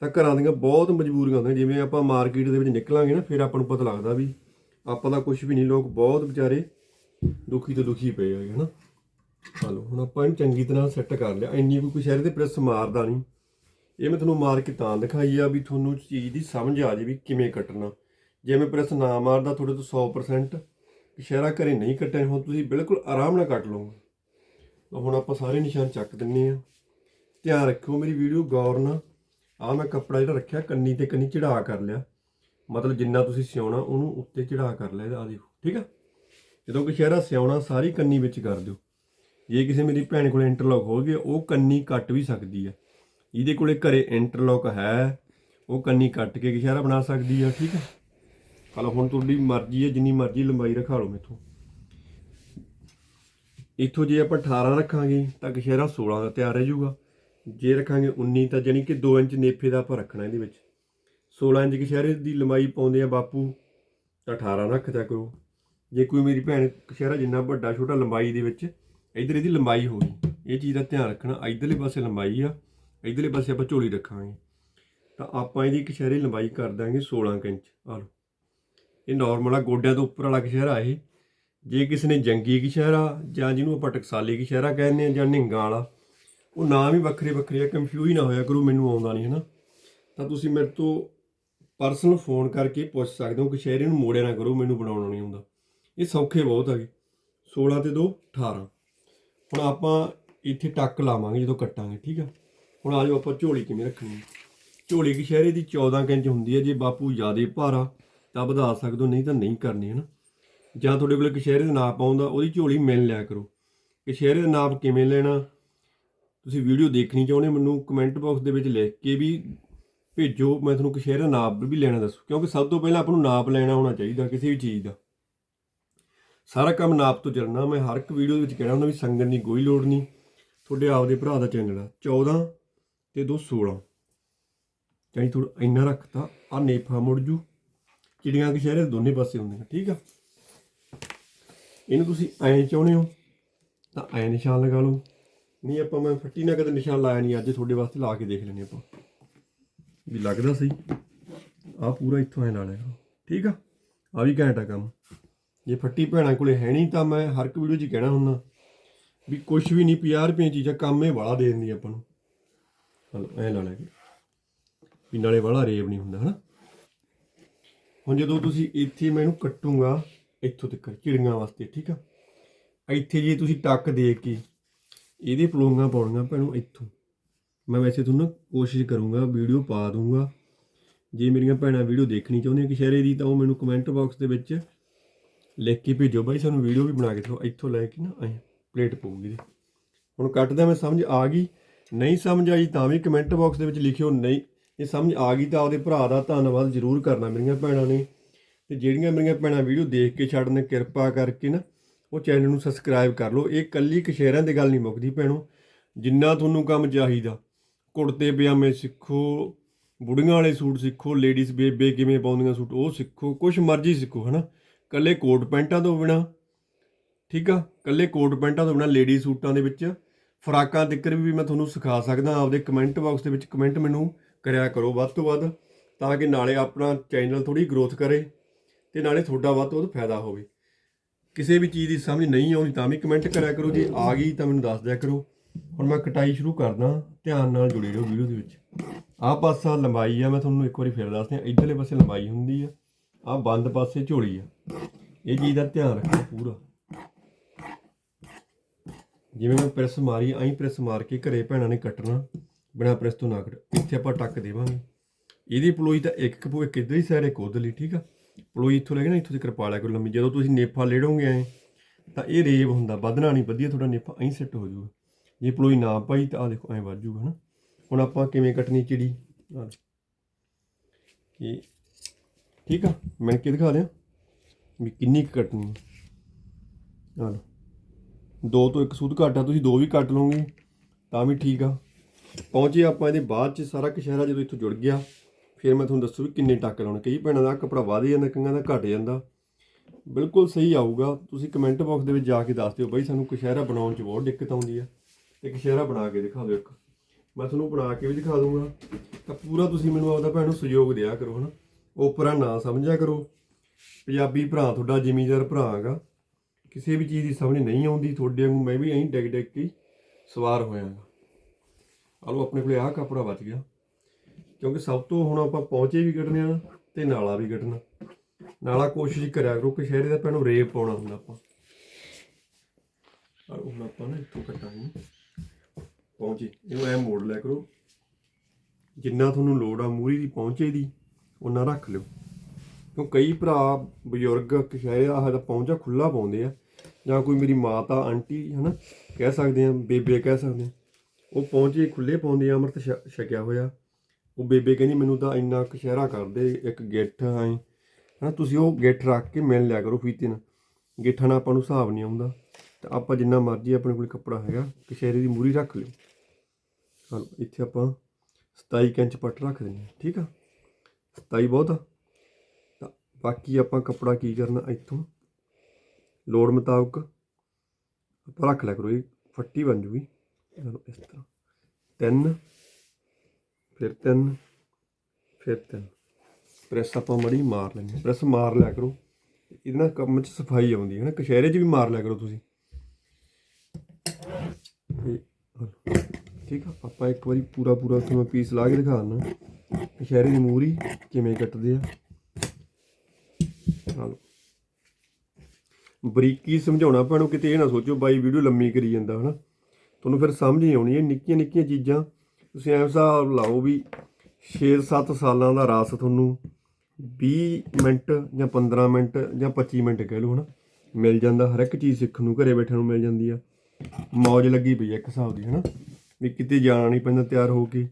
ਤਾਂ ਘਰਾਂ ਦੀਆਂ ਬਹੁਤ ਮਜਬੂਰੀਆਂ ਹੁੰਦੀਆਂ, ਜਿਵੇਂ ਆਪਾਂ ਮਾਰਕੀਟ ਦੇ ਵਿੱਚ ਨਿਕਲਾਂਗੇ ਨਾ, ਫਿਰ ਆਪਾਂ ਨੂੰ ਪਤਾ ਲੱਗਦਾ ਵੀ ਆਪਾਂ ਦਾ ਕੁਝ ਵੀ ਨਹੀਂ, ਲੋਕ ਬਹੁਤ ਵਿਚਾਰੇ ਦੁਖੀ ਤੋਂ ਦੁਖੀ ਪਏ ਹੋਏ ਹਨਾ। ਚਲੋ ਹੁਣ ਆਪਾਂ ਇਹਨੂੰ ਚੰਗੀ ਤਰ੍ਹਾਂ ਸੈੱਟ ਕਰ ਲਿਆ, ਇੰਨੀ ਕੋਈ ਸ਼ਹਿਰ ਦੇ ਪ੍ਰੈਸ ਮਾਰਦਾ ਨਹੀਂ। ਇਹ ਮੈਂ ਤੁਹਾਨੂੰ ਮਾਰ ਕੇ ਤਾਂ ਦਿਖਾਈ ਆ ਵੀ ਤੁਹਾਨੂੰ ਚੀਜ਼ ਦੀ ਸਮਝ ਆ ਜੇ ਵੀ ਕਿਵੇਂ ਕੱਟਣਾ। ਜੇ ਮੈਂ ਪ੍ਰੈਸ ਨਾ ਮਾਰਦਾ ਤੁਹਾਡੇ ਤੋਂ 100% ਇਸ਼ਾਰਾ ਘਰੇ ਨਹੀਂ ਕੱਟੇ ਹੁਣ ਤੁਸੀਂ ਬਿਲਕੁਲ ਆਰਾਮ ਨਾਲ ਕੱਟ ਲਓਗੇ। ਤਾਂ ਹੁਣ ਆਪਾਂ ਸਾਰੇ ਨਿਸ਼ਾਨ ਚੱਕ ਦਿੰਨੇ ਆ। ਧਿਆਨ ਰੱਖਿਓ ਮੇਰੀ ਵੀਡੀਓ ਗੌਰ ਨਾਲ। ਆ ਮੈਂ ਕੱਪੜਾ ਜਿਹੜਾ ਰੱਖਿਆ, ਕੰਨੀ ਤੇ ਕੰਨੀ ਚੜਾ ਕਰ ਲਿਆ। ਮਤਲਬ ਜਿੰਨਾ ਤੁਸੀਂ ਸਿਉਣਾ, ਉਹਨੂੰ ਉੱਤੇ ਚੜਾ ਕਰ ਲਿਆ ਇਹਦਾ ਆ ਦੇਖੋ, ਠੀਕ ਆ? ਜਦੋਂ ਕੋਈ ਸ਼ਹਿਰਾ ਸਿਉਣਾ, ਸਾਰੀ ਕੰਨੀ ਵਿੱਚ ਕਰ ਦਿਓ। ਜੇ ਕਿਸੇ ਮੇਰੀ ਭੈਣ ਕੋਲ ਇੰਟਰਲੌਕ ਹੋ ਗਿਆ ਉਹ ਕੰਨੀ ਕੱਟ ਵੀ ਸਕਦੀ ਹੈ ਜਿਹਦੇ ਕੋਲੇ ਘਰੇ ਇੰਟਰਲੌਕ ਹੈ। ਉਹ ਕੰਨੀ ਕੱਟ ਕੇ ਕਿਸ਼ਾਰਾ ਬਣਾ ਸਕਦੀ ਆ, ਠੀਕ ਆ? ਚਲੋ ਹੁਣ ਤੁਹਾਡੀ ਮਰਜ਼ੀ ਹੈ ਜਿੰਨੀ ਮਰਜ਼ੀ ਲੰਬਾਈ ਰਖਾ ਲਓ ਮੇਥੋਂ। ਇੱਥੋਂ ਜੇ ਆਪਾਂ 18 ਰੱਖਾਂਗੇ, ਤਾਂ ਕਿਸ਼ਾਰਾ 16 ਦਾ ਤਿਆਰ ਰਹਿ ਜਾਊਗਾ। ਜੇ ਰੱਖਾਂਗੇ 19 ਤਾਂ ਜਾਨੀ ਕਿ 2 ਇੰਚ ਨੇਫੇ ਦਾ ਆਪਾਂ ਰੱਖਣਾ ਇਹਦੇ ਵਿੱਚ। 16 ਇੰਚ ਕਿਸ਼ਾਰੇ ਦੀ ਲੰਬਾਈ ਪਾਉਂਦੇ ਆ ਬਾਪੂ, ਤਾਂ 18 ਰੱਖ ਦਿਆ ਕਰੋ। ਜੇ ਕੋਈ ਮੇਰੀ ਭੈਣ ਕਿਸ਼ਾਰਾ ਜਿੰਨਾ ਵੱਡਾ, ਛੋਟਾ ਲੰਬਾਈ ਦੇ ਵਿੱਚ, ਇਧਰ ਇਹਦੀ ਲੰਬਾਈ ਹੋ ਗਈ। ਇਹ ਚੀਜ਼ ਦਾ ਧਿਆਨ ਰੱਖਣਾ ਇਧਰਲੇ ਪਾਸੇ ਲੰਬਾਈ ਆ। ਇਧਰਲੇ ਪਾਸੇ ਆਪਾਂ ਝੋਲੀ ਰੱਖਾਂਗੇ। ਤਾਂ ਆਪਾਂ ਇਹਦੀ ਇੱਕ ਸ਼ਹਿਰੀ ਲੰਬਾਈ ਕਰ ਦਾਂਗੇ 16 ਕੁ ਇੰਚ। ਆ ਲਓ। ਇਹ ਨਾਰਮਲ ਆ, ਗੋਡਿਆਂ ਤੋਂ ਉੱਪਰ ਵਾਲਾ ਕਸ਼ਹਿਰਾ ਇਹ। ਜੇ ਕਿਸੇ ਨੇ ਜੰਗੀ ਕਸ਼ਹਿਰਾ ਜਾਂ ਜਿਹਨੂੰ ਆਪਾਂ ਟਕਸਾਲੀ ਕਸ਼ਹਿਰਾ ਕਹਿੰਦੇ ਆ, ਜਾਂ ਨਿੰਗਾ ਵਾਲਾ, ਉਹ ਨਾਮ ਹੀ ਵੱਖਰੇ ਵੱਖਰੇ ਆ ਕੰਫਿਊਜ਼ ਨਾ ਹੋਇਆ ਕਰੋ, ਮੈਨੂੰ ਆਉਂਦਾ ਨਹੀਂ, ਹਨਾ। ਤਾਂ ਤੁਸੀਂ ਮੇਰੇ ਤੋਂ ਪਰਸਨਲ ਫੋਨ ਕਰਕੇ ਪੁੱਛ ਸਕਦੇ ਹੋ ਕਸ਼ਹਿਰੇ ਨੂੰ ਮੋੜਿਆ ਨਾ ਕਰੋ, ਮੈਨੂੰ ਬਣਾਉਣਾ ਨਹੀਂ ਆਉਂਦਾ। ਇਹ ਸੌਖੇ ਬਹੁਤ ਹੈਗੇ 16 ਤੇ 2 18 ਹੁਣ ਆਪਾਂ ਇੱਥੇ ਟੱਕ ਲਾਵਾਂਗੇ ਜਦੋਂ ਕੱਟਾਂਗੇ, ਠੀਕ ਆ? ਹੁਣ ਆ ਜਾਓ ਆਪਾਂ ਝੋਲੀ ਕਿਵੇਂ ਰੱਖਣੀ ਹੈ? ਝੋਲੀ ਕਸ਼ਹਿਰੇ ਦੀ 14 ਕੁ ਇੰਚ ਹੁੰਦੀ ਹੈ, ਜੇ ਬਾਪੂ ਜ਼ਿਆਦੇ ਭਾਰਾ ਤਾਂ ਵਧਾ ਸਕਦੇ ਹੋ, ਨਹੀਂ ਤਾਂ ਨਹੀਂ ਕਰਨੀ ਹੈ ਨਾ ਜਾਂ ਤੁਹਾਡੇ ਕੋਲ ਕਸ਼ਹਿਰੇ ਦਾ ਨਾਪ ਆਉਂਦਾ, ਉਹਦੀ ਝੋਲੀ ਮਿਲ ਲਿਆ ਕਰੋ। ਕਸ਼ਹਿਰੇ ਦਾ ਨਾਪ ਕਿਵੇਂ ਲੈਣਾ? ਤੁਸੀਂ ਵੀਡੀਓ ਦੇਖਣੀ ਚਾਹੁੰਦੇ ਮੈਨੂੰ ਕਮੈਂਟ ਬਾਕਸ ਦੇ ਵਿੱਚ ਲਿਖ ਕੇ ਵੀ ਭੇਜੋ, ਮੈਂ ਤੁਹਾਨੂੰ ਕਸ਼ਹਿਰੇ ਦਾ ਨਾਪ ਵੀ ਲੈਣਾ ਦੱਸੋ। ਕਿਉਂਕਿ ਸਭ ਤੋਂ ਪਹਿਲਾਂ ਆਪਾਂ ਨੂੰ ਨਾਪ ਲੈਣਾ ਹੋਣਾ ਚਾਹੀਦਾ, ਕਿਸੇ ਵੀ ਚੀਜ਼ ਦਾ। ਸਾਰਾ ਕੰਮ ਨਾਪ ਤੋਂ ਚੱਲਣਾ, ਮੈਂ ਹਰ ਇੱਕ ਵੀਡੀਓ ਦੇ ਵਿੱਚ ਕਹਿਣਾ ਹੁੰਦਾ ਵੀ ਸੰਗਣ ਦੀ ਕੋਈ ਲੋੜ ਨਹੀਂ, ਤੁਹਾਡੇ ਆਪਦੇ ਭਰਾ ਦਾ ਚੈਨਲ ਆ। 14 ਤੇ ਦੋ 16 ਚਾਹੀ ਥੋੜਾ ਇੰਨਾ ਰੱਖਤਾ ਆ ਨੇਫਾ ਮੁੜ ਜੂ। ਚਿੜੀਆਂ ਕੇ ਸ਼ਹਿਰੇ ਦੋਨੇ ਪਾਸੇ ਹੁੰਦੀਆਂ, ਠੀਕ ਆ? ਇਹਨੂੰ ਤੁਸੀਂ ਐਂ ਚਾਹੁੰਦੇ ਹੋ, ਤਾਂ ਐਂ ਨਿਸ਼ਾਨ ਲਗਾ ਲਓ। ਨਹੀਂ ਆਪਾਂ ਮੈਂ ਫੱਟੀ ਨਾਲ ਕਦੇ ਨਿਸ਼ਾਨ ਲਾਇਆ ਨਹੀਂ, ਅੱਜ ਤੁਹਾਡੇ ਵਾਸਤੇ ਲਾ ਕੇ ਦੇਖ ਲੈਨੇ ਆਪਾਂ। ਵੀ ਲੱਗਦਾ ਸਹੀ। ਆ ਪੂਰਾ ਇੱਥੋਂ ਐਂ ਲਾ ਲਿਆ ਠੀਕ ਆ? ਆ ਵੀ ਘੈਂਟ ਕੰਮ। ਜੇ ਫੱਟੀ ਭੈਣਾਂ ਕੋਲੇ ਹੈ ਨਹੀਂ, ਤਾਂ ਮੈਂ ਹਰ ਇੱਕ ਵੀਡੀਓ 'ਚ ਕਹਿਣਾ ਹੁੰਦਾ ਵੀ ਕੁਝ ਵੀ ਨਹੀਂ 50 ਰੁਪਏ ਚੀਜ਼ਾਂ ਕੰਮ ਇਹ ਵਾਲਾ ਦੇ ਦਿੰਦੀ ਆਪਾਂ ਨੂੰ। ਹਲੋ ਐ ਲਾ ਲੈ ਕੇ। ਵੀ ਨਾਲੇ ਵਾਲਾ ਰੇਬ ਨਹੀਂ ਹੁੰਦਾ, ਹਨਾ? ਹੁਣ ਜਦੋਂ ਤੁਸੀਂ ਇੱਥੇ ਮੈਂ ਇਹਨੂੰ ਕੱਟੂਗਾ, ਇੱਥੋਂ ਤੱਕ ਚਿੜੀਆਂ ਵਾਸਤੇ, ਠੀਕ ਆ? ਇੱਥੇ ਜੇ ਤੁਸੀਂ ਟੱਕ ਦੇ ਕੇ ਇਹਦੇ ਪਲੋਂਗਾ ਪਾਉਣੀਆਂ ਭੈਣੋ ਇੱਥੋਂ, ਮੈਂ ਵੈਸੇ ਤੁਹਾਨੂੰ ਕੋਸ਼ਿਸ਼ ਕਰੂੰਗਾ, ਵੀਡੀਓ ਪਾ ਦੂੰਗਾ। ਜੇ ਮੇਰੀਆਂ ਭੈਣਾਂ ਵੀਡੀਓ ਦੇਖਣੀ ਚਾਹੁੰਦੀਆਂ ਕਿਸ਼ਹਿਰੇ ਦੀ, ਤਾਂ ਉਹ ਮੈਨੂੰ ਕਮੈਂਟ ਬਾਕਸ ਦੇ ਵਿੱਚ ਲਿਖ ਕੇ ਭੇਜੋ। ਬਾਈ, ਸਾਨੂੰ ਵੀਡੀਓ ਵੀ ਬਣਾ ਕੇ ਦਿਓ ਇੱਥੋਂ ਲੈ ਕੇ ਨਾ ਐ ਪਲੇਟ ਪਊਗੀ ਇਹਦੀ। ਹੁਣ ਕੱਟਦਾ ਮੈਂ ਸਮਝ ਆ ਗਈ। ਨਹੀਂ ਸਮਝ ਆਈ ਤਾਂ ਵੀ ਕਮੈਂਟ ਬਾਕਸ ਦੇ ਵਿੱਚ ਲਿਖਿਓ ਨਹੀਂ। ਜੇ ਸਮਝ ਆ ਗਈ ਤਾਂ ਆਪਦੇ ਭਰਾ ਦਾ ਧੰਨਵਾਦ ਜ਼ਰੂਰ ਕਰਨਾ ਮੇਰੀਆਂ ਭੈਣਾਂ ਨੇ। ਤੇ ਜਿਹੜੀਆਂ ਮੇਰੀਆਂ ਭੈਣਾਂ ਵੀਡੀਓ ਦੇਖ ਕੇ ਛੱਡਣ ਕਿਰਪਾ ਕਰਕੇ ਨਾ ਉਹ ਚੈਨਲ ਨੂੰ ਸਬਸਕ੍ਰਾਈਬ ਕਰ ਲਓ। ਇਹ ਕੱਲੀ ਕਸ਼ਹਿਰਿਆਂ ਦੀ ਗੱਲ ਨਹੀਂ ਮੁੱਕਦੀ ਭੈਣੋ। ਜਿੰਨਾ ਤੁਹਾਨੂੰ ਕੰਮ ਚਾਹੀਦਾ, ਕੁੜਤੇ, ਪਜਾਮੇ ਸਿੱਖੋ, ਬੁੜੀਆਂ ਵਾਲੇ ਸੂਟ ਸਿੱਖੋ ਲੇਡੀਜ਼ ਬੇਬੇ ਕਿਵੇਂ ਪਾਉਂਦੀਆਂ ਸੂਟ, ਉਹ ਸਿੱਖੋ, ਕੁਛ ਮਰਜ਼ੀ ਸਿੱਖੋ, ਹਨਾ। ਕੱਲੇ ਕੋਟ ਪੈਂਟਾਂ ਤੋਂ ਬਿਨਾ, ਠੀਕ ਆ? ਕੱਲੇ ਕੋਟ ਪੈਂਟਾਂ ਤੋਂ ਬਿਨਾ ਲੇਡੀ ਸੂਟਾਂ ਦੇ ਵਿੱਚ ਫਰਾਕਾਂ ਤਿੱਕਰ ਵੀ ਮੈਂ ਤੁਹਾਨੂੰ ਸਿਖਾ ਸਕਦਾ, ਆਪਦੇ ਕਮੈਂਟ ਬਾਕਸ ਦੇ ਵਿੱਚ ਕਮੈਂਟ ਮੈਨੂੰ ਕਰਿਆ ਕਰੋ ਵੱਧ ਤੋਂ ਵੱਧ, ਤਾਂ ਕਿ ਨਾਲੇ ਆਪਣਾ ਚੈਨਲ ਥੋੜੀ ਗਰੋਥ ਕਰੇ ਤੇ ਨਾਲੇ ਤੁਹਾਡਾ ਵੱਧ ਤੋਂ ਵੱਧ ਫਾਇਦਾ ਹੋਵੇ। ਕਿਸੇ ਵੀ ਚੀਜ਼ ਦੀ ਸਮਝ ਨਹੀਂ ਆਉਂਦੀ ਤਾਂ ਵੀ ਕਮੈਂਟ ਕਰਿਆ ਕਰੋ, ਜੇ ਆ ਗਈ ਤਾਂ ਮੈਨੂੰ ਦੱਸ ਦਿਆ ਕਰੋ। ਹੁਣ ਮੈਂ ਕਟਾਈ ਸ਼ੁਰੂ ਕਰਦਾ, ਧਿਆਨ ਨਾਲ ਜੁੜੀ ਰਹੋ ਵੀਡੀਓ ਦੇ ਵਿੱਚ। ਆਹ ਪਾਸਾ ਲੰਬਾਈ ਆ, ਮੈਂ ਤੁਹਾਨੂੰ ਇੱਕ ਵਾਰੀ ਫਿਰ ਦੱਸਦਾ ਇਧਰਲੇ ਪਾਸੇ ਲੰਬਾਈ ਹੁੰਦੀ ਆ, ਆਹ ਬੰਦ ਪਾਸੇ ਝੋਲੀ ਆ। ਇਹ ਚੀਜ਼ ਦਾ ਧਿਆਨ ਰੱਖੋ ਪੂਰਾ। ਜਿਵੇਂ ਮੈਂ ਪ੍ਰੈਸ ਮਾਰੀ ਐਂ ਪ੍ਰੈਸ ਮਾਰ ਕੇ ਘਰੇ ਭੈਣਾਂ ਨੇ ਕੱਟਣਾ, ਬਿਨਾ ਪ੍ਰੈਸ ਤੋਂ ਨਾ ਕੱਟ ਇੱਥੇ ਆਪਾਂ ਟੱਕ ਦੇਵਾਂਗੇ। ਇਹਦੀ ਪਲੋਈ ਤਾਂ ਇੱਕ ਕਪੋ ਇੱਕ ਇਧਰ ਹੀ ਸਾਰੇ ਕੋਦ ਲਈ, ਠੀਕ ਆ? ਪਲੋਈ ਇੱਥੋਂ ਲੈ ਕੇ ਨਾ, ਇੱਥੋਂ ਤੱਕ ਪਾ ਲਿਆ ਕਰੋ ਲੰਮੀ। ਜਦੋਂ ਤੁਸੀਂ ਨੇਫਾ ਲੇੜੋਗੇ ਐ, ਤਾਂ ਇਹ ਰੇਬ ਹੁੰਦਾ, ਵਧਣਾ ਨਹੀਂ, ਵਧੀਆ ਤੁਹਾਡਾ ਨੇਫਾ ਐਂ ਸੈੱਟ ਹੋ ਜਾਊਗਾ। ਜੇ ਪਲੋਈ ਨਾ ਪਾਈ ਤਾਂ ਆ ਦੇਖੋ, ਐਂ ਵੱਧ ਜਾਊਗਾ, ਹਨਾ? ਹੁਣ ਆਪਾਂ ਕਿਵੇਂ ਕੱਟਣੀ ਚਿੜੀ? ਕਿ ਠੀਕ ਆ? ਮੈਂ ਕਿ ਦਿਖਾ ਦਿਆਂ ਵੀ ਕਿੰਨੀ ਕੁ ਕੱਟਣੀ ਆ। ਲਓ। ਦੋ ਤੋਂ ਇੱਕ ਸੂਦ ਘੱਟ ਆ, ਤੁਸੀਂ ਦੋ ਵੀ ਕੱਟ ਲਓਗੇ, ਤਾਂ ਵੀ ਠੀਕ ਆ। ਪਹੁੰਚੇ ਆਪਾਂ ਇਹਦੇ ਬਾਅਦ ਚ, ਸਾਰਾ ਕਸ਼ਹਿਰਾ ਜਦੋਂ ਇੱਥੋਂ ਜੁੜ ਗਿਆ, ਫਿਰ ਮੈਂ ਤੁਹਾਨੂੰ ਦੱਸੂ ਵੀ ਕਿੰਨੇ ਟੱਕ ਲਾਉਣੇ। ਕਈ ਭੈਣਾਂ ਦਾ ਕੱਪੜਾ ਵਧ ਜਾਂਦਾ, ਕਈਆਂ ਦਾ ਘਟ ਜਾਂਦਾ। ਬਿਲਕੁਲ ਸਹੀ ਆਊਗਾ, ਤੁਸੀਂ ਕਮੈਂਟ ਬਾਕਸ ਦੇ ਵਿੱਚ ਜਾ ਕੇ ਦੱਸ ਦਿਓ ਬਾਈ ਸਾਨੂੰ ਕਸ਼ਹਿਰਾ ਬਣਾਉਣ 'ਚ ਬਹੁਤ ਦਿੱਕਤ ਆਉਂਦੀ ਆ। ਤੇ ਕਸ਼ਹਿਰਾ ਬਣਾ ਕੇ ਦਿਖਾ ਦਿਓ ਇੱਕ। ਮੈਂ ਤੁਹਾਨੂੰ ਬਣਾ ਕੇ ਵੀ ਦਿਖਾ ਦੂੰਗਾ। ਤਾਂ ਪੂਰਾ ਤੁਸੀਂ ਮੈਨੂੰ ਆਪਦਾ ਭੈਣ ਨੂੰ ਸਹਿਯੋਗ ਦਿਆ ਕਰੋ, ਹਨਾ। ਓਪਰਾ ਨਾ ਸਮਝਿਆ ਕਰੋ। ਪੰਜਾਬੀ ਭਰਾ ਤੁਹਾਡਾ ਜ਼ਿਮੀਂਦਾਰ ਭਰਾ ਹੈਗਾ। ਕਿਸੇ ਵੀ ਚੀਜ਼ ਦੀ ਸਮਝ ਨਹੀਂ ਆਉਂਦੀ, ਤੁਹਾਡੇ ਵਾਂਗੂ ਮੈਂ ਵੀ ਐਂ ਡਿੱਗ ਡਿੱਗ ਕੇ ਹੀ ਸਵਾਰ ਹੋਇਆਗਾ ਆਲੋ ਆਪਣੇ ਕੋਲੇ ਆਹ ਕੱਪੜਾ ਬਚ ਗਿਆ। ਕਿਉਂਕਿ ਸਭ ਤੋਂ ਹੁਣ ਆਪਾਂ ਪਹੁੰਚੇ ਵੀ ਕੱਢਣੇ ਆ ਤੇ ਨਾਲਾ ਵੀ ਕੱਢਣਾ। ਨਾਲਾ ਕੋਸ਼ਿਸ਼ ਕਰਿਆ ਕਰੋ ਕਿ ਸ਼ਹਿਰੇ ਦਾ ਪੈਣੋਂ ਰੇਪ ਪਾਉਣਾ ਹੁੰਦਾ ਆਪਾਂ। ਆਹ ਹੁਣ ਆਪਾਂ ਨਾ ਇੱਥੋਂ ਕੱਟਾਂਗੇ ਪਹੁੰਚੇ ਇਹਨੂੰ ਐ ਮੋੜ ਲਿਆ ਕਰੋ। ਜਿੰਨਾ ਤੁਹਾਨੂੰ ਲੋੜ ਆ ਮੂਰੀ ਦੀ ਪਹੁੰਚੇ ਦੀ ਉਹਨਾਂ ਰੱਖ ਲਿਓ। ਕਿਉਂ ਕਈ ਭਰਾ ਬਜ਼ੁਰਗ ਕਸ਼ਹਿਰੇ ਆ ਦਾ ਪਹੁੰਚਾ ਖੁੱਲਾ ਪਾਉਂਦੇ ਆ। ਜਾਂ ਕੋਈ ਮੇਰੀ ਮਾਤਾ, ਆਂਟੀ, ਹਨਾ, ਕਹਿ ਸਕਦੇ ਆ ਬੇਬੇ ਕਹਿ ਸਕਦੇ ਆ ਉਹ ਪਹੁੰਚੇ ਖੁੱਲੇ ਪਾਉਂਦੇ ਆ ਅੰਮ੍ਰਿਤ ਛ- ਛਕਿਆ ਹੋਇਆ। ਉਹ ਬੇਬੇ ਕਹਿੰਦੀ, ਮੈਨੂੰ ਤਾਂ ਇੰਨਾ ਕਸ਼ਹਿਰਾ ਕਰਦੇ ਇੱਕ ਗਿੱਠ ਐ ਹਨਾ, ਤੁਸੀਂ ਉਹ ਗਿੱਠ ਰੱਖ ਕੇ ਮਿਲ ਲਿਆ ਕਰੋ ਫੀਤੇ ਨਾਲ। ਗਿੱਠਾਂ ਨਾਲ ਆਪਾਂ ਨੂੰ ਹਿਸਾਬ ਨਹੀਂ ਆਉਂਦਾ। ਤਾਂ ਆਪਾਂ ਜਿੰਨਾ ਮਰਜ਼ੀ ਆਪਣੇ ਕੋਲ ਕੱਪੜਾ ਹੈਗਾ ਕਸ਼ਹਿਰੇ ਦੀ ਮੂਰੀ ਰੱਖ ਲਿਓ। ਚਲੋ, ਇੱਥੇ ਆਪਾਂ 27 ਇੰਚ ਪੱਟ ਰੱਖ ਦਿੰਦੇ ਹਾਂ, ਠੀਕ ਆ? 27 ਬਹੁਤ ਆ। ਤਾਂ ਬਾਕੀ ਆਪਾਂ ਕੱਪੜਾ ਕੀ ਕਰਨਾ ਇੱਥੋਂ? ਲੋੜ ਮੁਤਾਬਕ ਆਪਾਂ ਰੱਖ ਲਿਆ ਕਰੋ, ਇਹ ਫੱਟੀ ਬਣ ਜੂਗੀ। ਚਲੋ ਇਸ ਤਰ੍ਹਾਂ। ਤਿੰਨ, ਫਿਰ ਤਿੰਨ ਫਿਰ ਤਿੰਨ। ਪ੍ਰੈਸ ਆਪਾਂ ਮੜੀ ਮਾਰ ਲੈਂਦੇ ਪ੍ਰੈਸ ਮਾਰ ਲਿਆ ਕਰੋ। ਇਹਦੇ ਨਾਲ ਕੰਮ 'ਚ ਸਫ਼ਾਈ ਆਉਂਦੀ ਹੈ ਨਾ। ਕਸ਼ਹਿਰੇ 'ਚ ਵੀ ਮਾਰ ਲਿਆ ਕਰੋ ਤੁਸੀਂ। ਠੀਕ ਆ। ਆਪਾਂ ਇੱਕ ਵਾਰੀ ਪੂਰਾ ਪੂਰਾ ਤੁਹਾਨੂੰ ਪੀਸ ਲਾ ਕੇ ਦਿਖਾ ਕਸ਼ਹਿਰੇ ਦੀ ਮੂਰੀ ਕਿਵੇਂ ਕੱਟਦੇ ਆ। ਚਲੋ ਬਰੀਕੀ ਸਮਝਾਉਣਾ ਪੈਣੋ ਕਿਤੇ ਇਹ ਨਾ ਸੋਚੋ ਬਾਈ ਵੀਡੀਓ ਲੰਮੀ ਕਰੀ ਜਾਂਦਾ, ਹਨਾ? ਤੁਹਾਨੂੰ ਫਿਰ ਸਮਝ ਨਹੀਂ ਆਉਣੀ, ਇਹ ਨਿੱਕੀਆਂ ਨਿੱਕੀਆਂ ਚੀਜ਼ਾਂ। ਤੁਸੀਂ ਐਂ ਹਿਸਾਬ ਲਾਓ ਵੀ 6-7 ਸਾਲਾਂ ਦਾ ਰਾਸ ਤੁਹਾਨੂੰ 20 ਮਿੰਟ ਜਾਂ 15 ਮਿੰਟ ਜਾਂ 25 ਮਿੰਟ ਕਹਿ ਲਓ, ਹਨਾ? ਮਿਲ ਜਾਂਦਾ, ਹਰ ਇੱਕ ਚੀਜ਼ ਸਿੱਖਣ ਨੂੰ, ਘਰੇ ਬੈਠਣ ਨੂੰ ਮਿਲ ਜਾਂਦੀ ਆ। ਮੌਜ ਲੱਗੀ ਪਈ ਆ ਇੱਕ ਹਿਸਾਬ ਦੀ, ਹਨਾ? ਵੀ ਕਿਤੇ ਜਾਣਾ ਨਹੀਂ ਪੈਂਦਾ ਤਿਆਰ ਹੋ ਕੇ।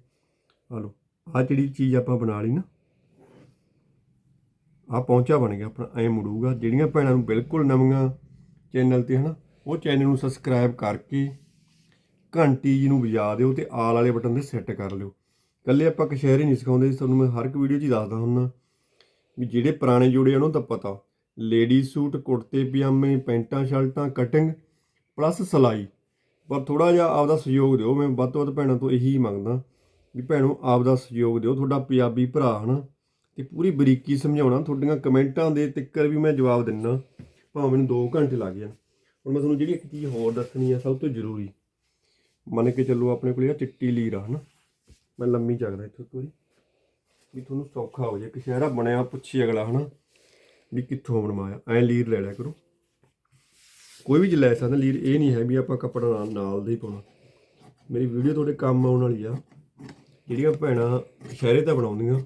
ਆ ਲਓ ਆ ਜਿਹੜੀ ਚੀਜ਼ ਆਪਾਂ ਬਣਾ ਲਈ ਨਾ ਆ ਪਹੁੰਚਾ ਬਣ ਗਿਆ ਆਪਣਾ, ਐ ਮੁੜੂਗਾ। ਜਿਹੜੀਆਂ ਭੈਣਾਂ ਨੂੰ ਬਿਲਕੁਲ ਨਵੀਆਂ ਚੈਨਲ ਤੇ ਹਨਾ, ਉਹ ਚੈਨਲ ਨੂੰ ਸਬਸਕ੍ਰਾਈਬ ਕਰਕੇ ਘੰਟੀ ਜੀ ਨੂੰ ਵਜਾ ਦਿਓ ਤੇ ਆਲ ਵਾਲੇ ਬਟਨ ਤੇ ਸੈੱਟ ਕਰ ਲਿਓ। ਕੱਲੇ ਆਪਾਂ ਕਸ਼ਹਿਰੇ ਨਹੀਂ ਸਿਖਾਉਂਦੇ, ਤੁਹਾਨੂੰ ਮੈਂ ਹਰ ਇੱਕ ਵੀਡੀਓ 'ਚ ਹੀ ਦੱਸਦਾ ਹੁੰਦਾ ਵੀ ਜਿਹੜੇ ਪੁਰਾਣੇ ਜੋੜੇ ਆ ਉਹਨਾਂ ਦਾ ਪਤਾ। ਲੇਡੀ ਸੂਟ ਕੁੜਤੇ, ਪਜਾਮੇ, ਪੈਂਟਾਂ, ਸ਼ਰਟਾਂ ਕਟਿੰਗ ਪਲੱਸ ਸਲਾਈ। ਪਰ ਥੋੜਾ ਜਿਹਾ ਆਪਦਾ ਸਹਿਯੋਗ ਦਿਓ, ਮੈਂ ਵੱਧ ਤੋਂ ਵੱਧ ਭੈਣਾਂ ਤੋਂ ਇਹੀ ਮੰਗਦਾ ਵੀ ਭੈਣੋ, ਆਪਦਾ ਸਹਿਯੋਗ ਦਿਓ। ਤੁਹਾਡਾ ਪੰਜਾਬੀ ਭਰਾ ਹਨਾ ਤੇ ਪੂਰੀ ਬਰੀਕੀ ਸਮਝਾਉਣਾ ਤੁਹਾਡੀਆਂ ਕਮੈਂਟਾਂ ਦੇ ਤਿੱਕਰ ਵੀ ਮੈਂ ਜਵਾਬ ਦਿੰਨਾ। ਭਾਵੇਂ ਮੈਨੂੰ 2 ਘੰਟੇ ਲੱਗ ਜਾਣ। ਹੁਣ ਮੈਂ ਤੁਹਾਨੂੰ ਜਿਹੜੀ ਇੱਕ ਚੀਜ਼ ਹੋਰ ਦੱਸਣੀ ਆ, ਸਭ ਤੋਂ ਜ਼ਰੂਰੀ। ਮੰਨ ਕੇ ਚੱਲੋ ਆਪਣੇ ਕੋਲ ਇਹ ਚਿੱਟੀ ਲੀਰ ਆ, ਹਨਾ? ਮੈਂ ਲੰਮੀ ਚੱਕਦਾ ਇੱਥੋਂ ਇੱਕ ਵਾਰੀ। ਵੀ ਤੁਹਾਨੂੰ ਸੌਖਾ ਹੋ ਜਾਏ ਕਿ ਸ਼ਹਿਰਾ ਬਣਿਆ ਪੁੱਛੀ ਅਗਲਾ, ਹਨਾ? ਵੀ ਕਿੱਥੋਂ ਬਣਵਾਇਆ? ਐ ਲੀਰ ਲੈ ਲਿਆ ਕਰੋ। ਕੋਈ ਵੀ ਲੈ ਸਕਦਾ, ਲੀਰ ਇਹ ਨਹੀਂ ਹੈ ਵੀ ਆਪਾਂ ਕੱਪੜਾ ਨਾਲ ਨਾਲ ਦਾ ਹੀ ਪਾਉਣਾ। ਮੇਰੀ ਵੀਡੀਓ ਤੁਹਾਡੇ ਕੰਮ ਆਉਣ ਵਾਲੀ ਆ। ਜਿਹੜੀਆਂ ਭੈਣਾਂ ਸ਼ਹਿਰੇ ਤਾਂ ਬਣਾਉਂਦੀਆਂ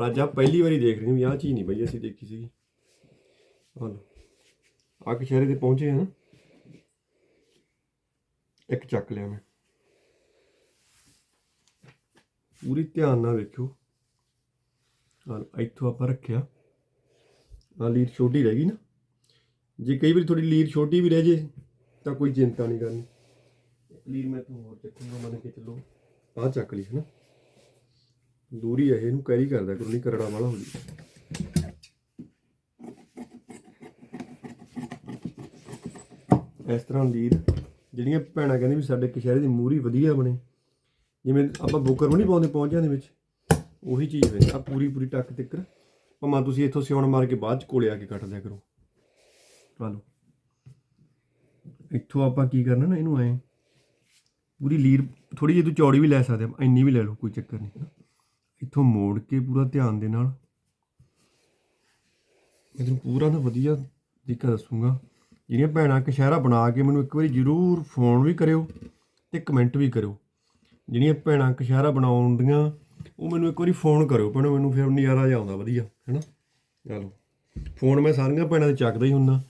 ਪਰ ਅੱਜ ਆ ਪਹਿਲੀ ਵਾਰੀ ਦੇਖ ਰਹੇ ਰਹੀ ਵੀ ਆਹ ਚੀਜ਼ ਨਹੀਂ ਬਈ ਅਸੀਂ ਦੇਖੀ ਸੀਗੀ। ਹਲੋ ਆ ਕੇ ਸ਼ਹਿਰੇ ਤੇ ਪਹੁੰਚੇ ਆ ਨਾ। ਇੱਕ ਚੱਕ ਲਿਆ ਮੈਂ। ਪੂਰੀ ਧਿਆਨ ਨਾਲ ਵੇਖਿਓ। ਹਾਂ ਇੱਥੋਂ ਆਪਾਂ ਰੱਖਿਆ। ਆ ਲੀਰ ਛੋਟੀ ਰਹਿ ਗਈ ਨਾ। ਜੇ ਕਈ ਵਾਰੀ ਥੋੜੀ ਲੀਰ ਛੋਟੀ ਵੀ ਰਹਿ ਜੇ, ਤਾਂ ਕੋਈ ਚਿੰਤਾ ਨਹੀਂ ਕਰਨੀ। ਲੀਰ ਮੈਂ ਤੋਂ ਹੋਰ ਚੱਕੂਗਾ, ਮੰਨ ਕੇ ਚੱਲੋ। ਆਹ ਚੱਕ ਲਈ ਹੈ ਨਾ। ਦੂਰੀ ਹੈ ਇਹਨੂੰ ਕੈਰੀ ਕਰਦਾ, ਕਰੋ ਨਹੀਂ, ਕਰੜਾ ਵਾਲਾ ਹੋ ਜੀ। ਇਸ ਤਰ੍ਹਾਂ ਲੀਰ ਜਿਹੜੀਆਂ ਭੈਣਾਂ ਕਹਿੰਦੇ ਵੀ ਸਾਡੇ ਕਸ਼ਹਿਰੇ ਦੀ ਮੂਰੀ ਵਧੀਆ ਬਣੇ, ਜਿਵੇਂ ਆਪਾਂ ਬੁਕਰ ਨੂੰ ਨਹੀਂ ਪਾਉਂਦੇ ਪਹੁੰਚਿਆਂ ਦੇ ਵਿੱਚ, ਉਹੀ ਚੀਜ਼ ਹੋਵੇ ਆ ਪੂਰੀ ਪੂਰੀ ਟੱਕ ਤਿੱਕਰ। ਭਾਵੇਂ ਤੁਸੀਂ ਇੱਥੋਂ ਸਿਉਣ ਮਾਰ ਕੇ ਬਾਅਦ ਚ ਕੋਲੇ ਆ ਕੇ ਕੱਟ ਦਿਆ ਕਰੋ। ਆ ਲਓ ਇੱਥੋਂ ਆਪਾਂ ਕੀ ਕਰਨਾ ਨਾ, ਇਹਨੂੰ ਐ ਪੂਰੀ ਲੀਰ ਥੋੜੀ ਜਿਹੀ ਤੂੰ ਚੌੜੀ ਵੀ ਲੈ ਸਕਦੇ ਆ, ਇੰਨੀ ਵੀ ਲੈ ਲਓ, ਕੋਈ ਚੱਕਰ ਨਹੀਂ। ਇੱਥੋਂ ਮੋੜ ਕੇ ਪੂਰਾ ਧਿਆਨ ਦੇ ਨਾਲ। ਮੈਂ ਤੈਨੂੰ ਪੂਰਾ ਨਾ ਵਧੀਆ ਤਰੀਕਾ ਦੱਸੂਗਾ। ਜਿਹੜੀਆਂ ਭੈਣਾਂ ਕਸ਼ਹਿਰਾ ਬਣਾ ਕੇ ਮੈਨੂੰ ਇੱਕ ਵਾਰੀ ਜ਼ਰੂਰ ਫੋਨ ਵੀ ਕਰਿਓ ਤੇ ਕਮੈਂਟ ਵੀ ਕਰਿਓ। ਜਿਹੜੀਆਂ ਭੈਣਾਂ ਕਸ਼ਹਿਰਾ ਬਣਾਉਣ ਦੀਆਂ, ਉਹ ਮੈਨੂੰ ਇੱਕ ਵਾਰੀ ਫੋਨ ਕਰਿਓ, ਭੈਣੋ, ਮੈਨੂੰ ਫਿਰ ਨਜ਼ਾਰਾ ਜਿਹਾ ਆਉਂਦਾ ਵਧੀਆ, ਹੈਨਾ? ਚਲੋ। ਫੋਨ ਮੈਂ ਸਾਰੀਆਂ ਭੈਣਾਂ ਦੇ ਚੱਕਦਾ ਹੀ ਹੁੰਦਾ।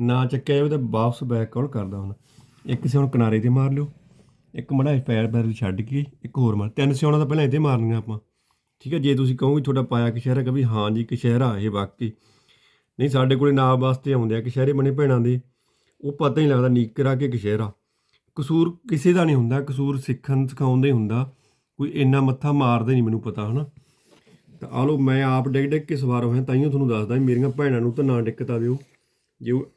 ਨਾ ਚੱਕਿਆ ਜਾਵੇ ਤਾਂ ਵਾਪਸ ਬੈਕ ਕਾਲ ਕਰਦਾ ਹੁੰਦਾ। ਇੱਕ ਸਿਉਣ ਕਿਨਾਰੇ ਤੇ ਮਾਰ ਲਿਓ। ਇੱਕ ਮੜਾ ਪੈਰ ਪੈਰ ਛੱਡ ਕੇ, ਇੱਕ ਹੋਰ ਮਾਰ। ਤਿੰਨ ਸਿਉਣਾ ਤਾਂ ਪਹਿਲਾਂ ਇੱਥੇ ਮਾਰਨੀਆਂ ਆਪਾਂ। ਠੀਕ ਹੈ, ਜੇ ਤੁਸੀਂ ਕਹੋ ਵੀ ਤੁਹਾਡਾ ਪਾਇਆ ਕਸ਼ਹਿਰਾ ਕਿ ਵੀ ਹਾਂ ਜੀ ਕਸ਼ਹਿਰਾ ਇਹ ਵਾਕਈ। ਨਹੀਂ, ਸਾਡੇ ਕੋਲੇ ਨਾਮ ਵਾਸਤੇ ਆਉਂਦੇ ਆ ਕਸ਼ਹਿਰੇ ਬਣੇ ਭੈਣਾਂ ਦੇ। ਉਹ ਪਤਾ ਹੀ ਲੱਗਦਾ ਨੀਕਰਾ ਕਿ ਕਸ਼ਹਿਰਾ ਕਸੂਰ ਕਿਸੇ ਦਾ ਨਹੀਂ ਹੁੰਦਾ, ਕਸੂਰ ਸਿੱਖਣ ਸਿਖਾਉਣ ਹੀ ਹੁੰਦਾ। ਕੋਈ ਇੰਨਾ ਮੱਥਾ ਮਾਰਦਾ ਨਹੀਂ ਮੈਨੂੰ ਪਤਾ, ਹਨਾ। ਤਾਂ ਆ ਲੋ ਮੈਂ ਆਪ ਡਿੱਗ ਡਿੱਗ ਕੇ ਸਵਾਰ ਹੋਇਆ ਤਾਈਓ ਤੁਹਾਨੂੰ ਦੱਸਦਾ ਮੇਰੀਆਂ ਭੈਣਾਂ ਨੂੰ ਤਾਂ ਨਾ ਦਿੱਕਤ ਆਵੇ ਜੇ ਉਹ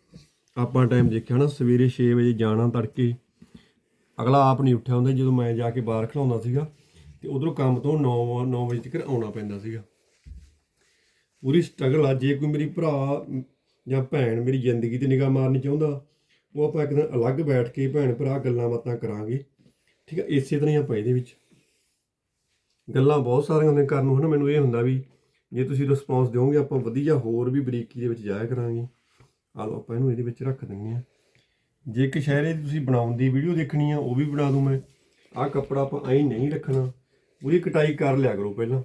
ਆਪਾਂ ਟਾਈਮ ਦੇਖਿਆ ਨਾ ਸਵੇਰੇ 6 ਵਜੇ ਜਾਣਾ ਤੜਕੇ। ਅਗਲਾ ਆਪ ਨਹੀਂ ਉੱਠਿਆ ਹੁੰਦਾ ਜਦੋਂ ਮੈਂ ਜਾ ਕੇ ਬਾਹਰ ਖਲਾਉਂਦਾ ਸੀਗਾ। ਤੇ ਉਧਰੋਂ ਕੰਮ ਤੋਂ 9 9 ਵਜੇ ਤੱਕ ਆਉਣਾ ਪੈਂਦਾ ਸੀਗਾ। ਪੂਰੀ ਸਟਰਗਲ ਆ, ਜੇ ਕੋਈ ਮੇਰੀ ਭਰਾ ਜਾਂ ਭੈਣ ਮੇਰੀ ਜ਼ਿੰਦਗੀ ਤੇ ਨਿਗਾਹ ਮਾਰਨੀ ਚਾਹੁੰਦਾ, ਉਹ ਆਪਾਂ ਇੱਕ ਦਿਨ ਅਲੱਗ ਬੈਠ ਕੇ ਭੈਣ ਭਰਾ ਗੱਲਾਂ ਬਾਤਾਂ ਕਰਾਂਗੇ। ਠੀਕ ਹੈ ਇਸੇ ਤਰ੍ਹਾਂ ਹੀ ਆਪਾਂ ਇਹਦੇ ਵਿੱਚ। ਗੱਲਾਂ ਬਹੁਤ ਸਾਰੀਆਂ ਹੁੰਦੀਆਂ ਕਰਨ ਨੂੰ, ਹਨਾ? ਮੈਨੂੰ ਇਹ ਹੁੰਦਾ ਵੀ ਜੇ ਤੁਸੀਂ ਰਿਸਪੌਂਸ ਦਿਓਗੇ, ਆਪਾਂ ਵਧੀਆ ਹੋਰ ਵੀ ਬਰੀਕੀ ਦੇ ਵਿੱਚ ਜਾਇਆ ਕਰਾਂਗੇ। ਆ ਲਓ, ਆਪਾਂ ਇਹਨੂੰ ਇਹਦੇ ਵਿੱਚ ਰੱਖ ਦਿੰਦੇ ਆ ਜੇ ਕਸ਼ਹਿਰੇ ਦੀ ਤੁਸੀਂ ਬਣਾਉਣ ਦੀ ਵੀਡੀਓ ਦੇਖਣੀ ਆ, ਉਹ ਵੀ ਬਣਾ ਦੂੰ ਮੈਂ। ਆਹ ਕੱਪੜਾ ਆਪਾਂ ਐਂ ਨਹੀਂ ਰੱਖਣਾ। ਪੂਰੀ ਕਟਾਈ ਕਰ ਲਿਆ ਕਰੋ ਪਹਿਲਾਂ।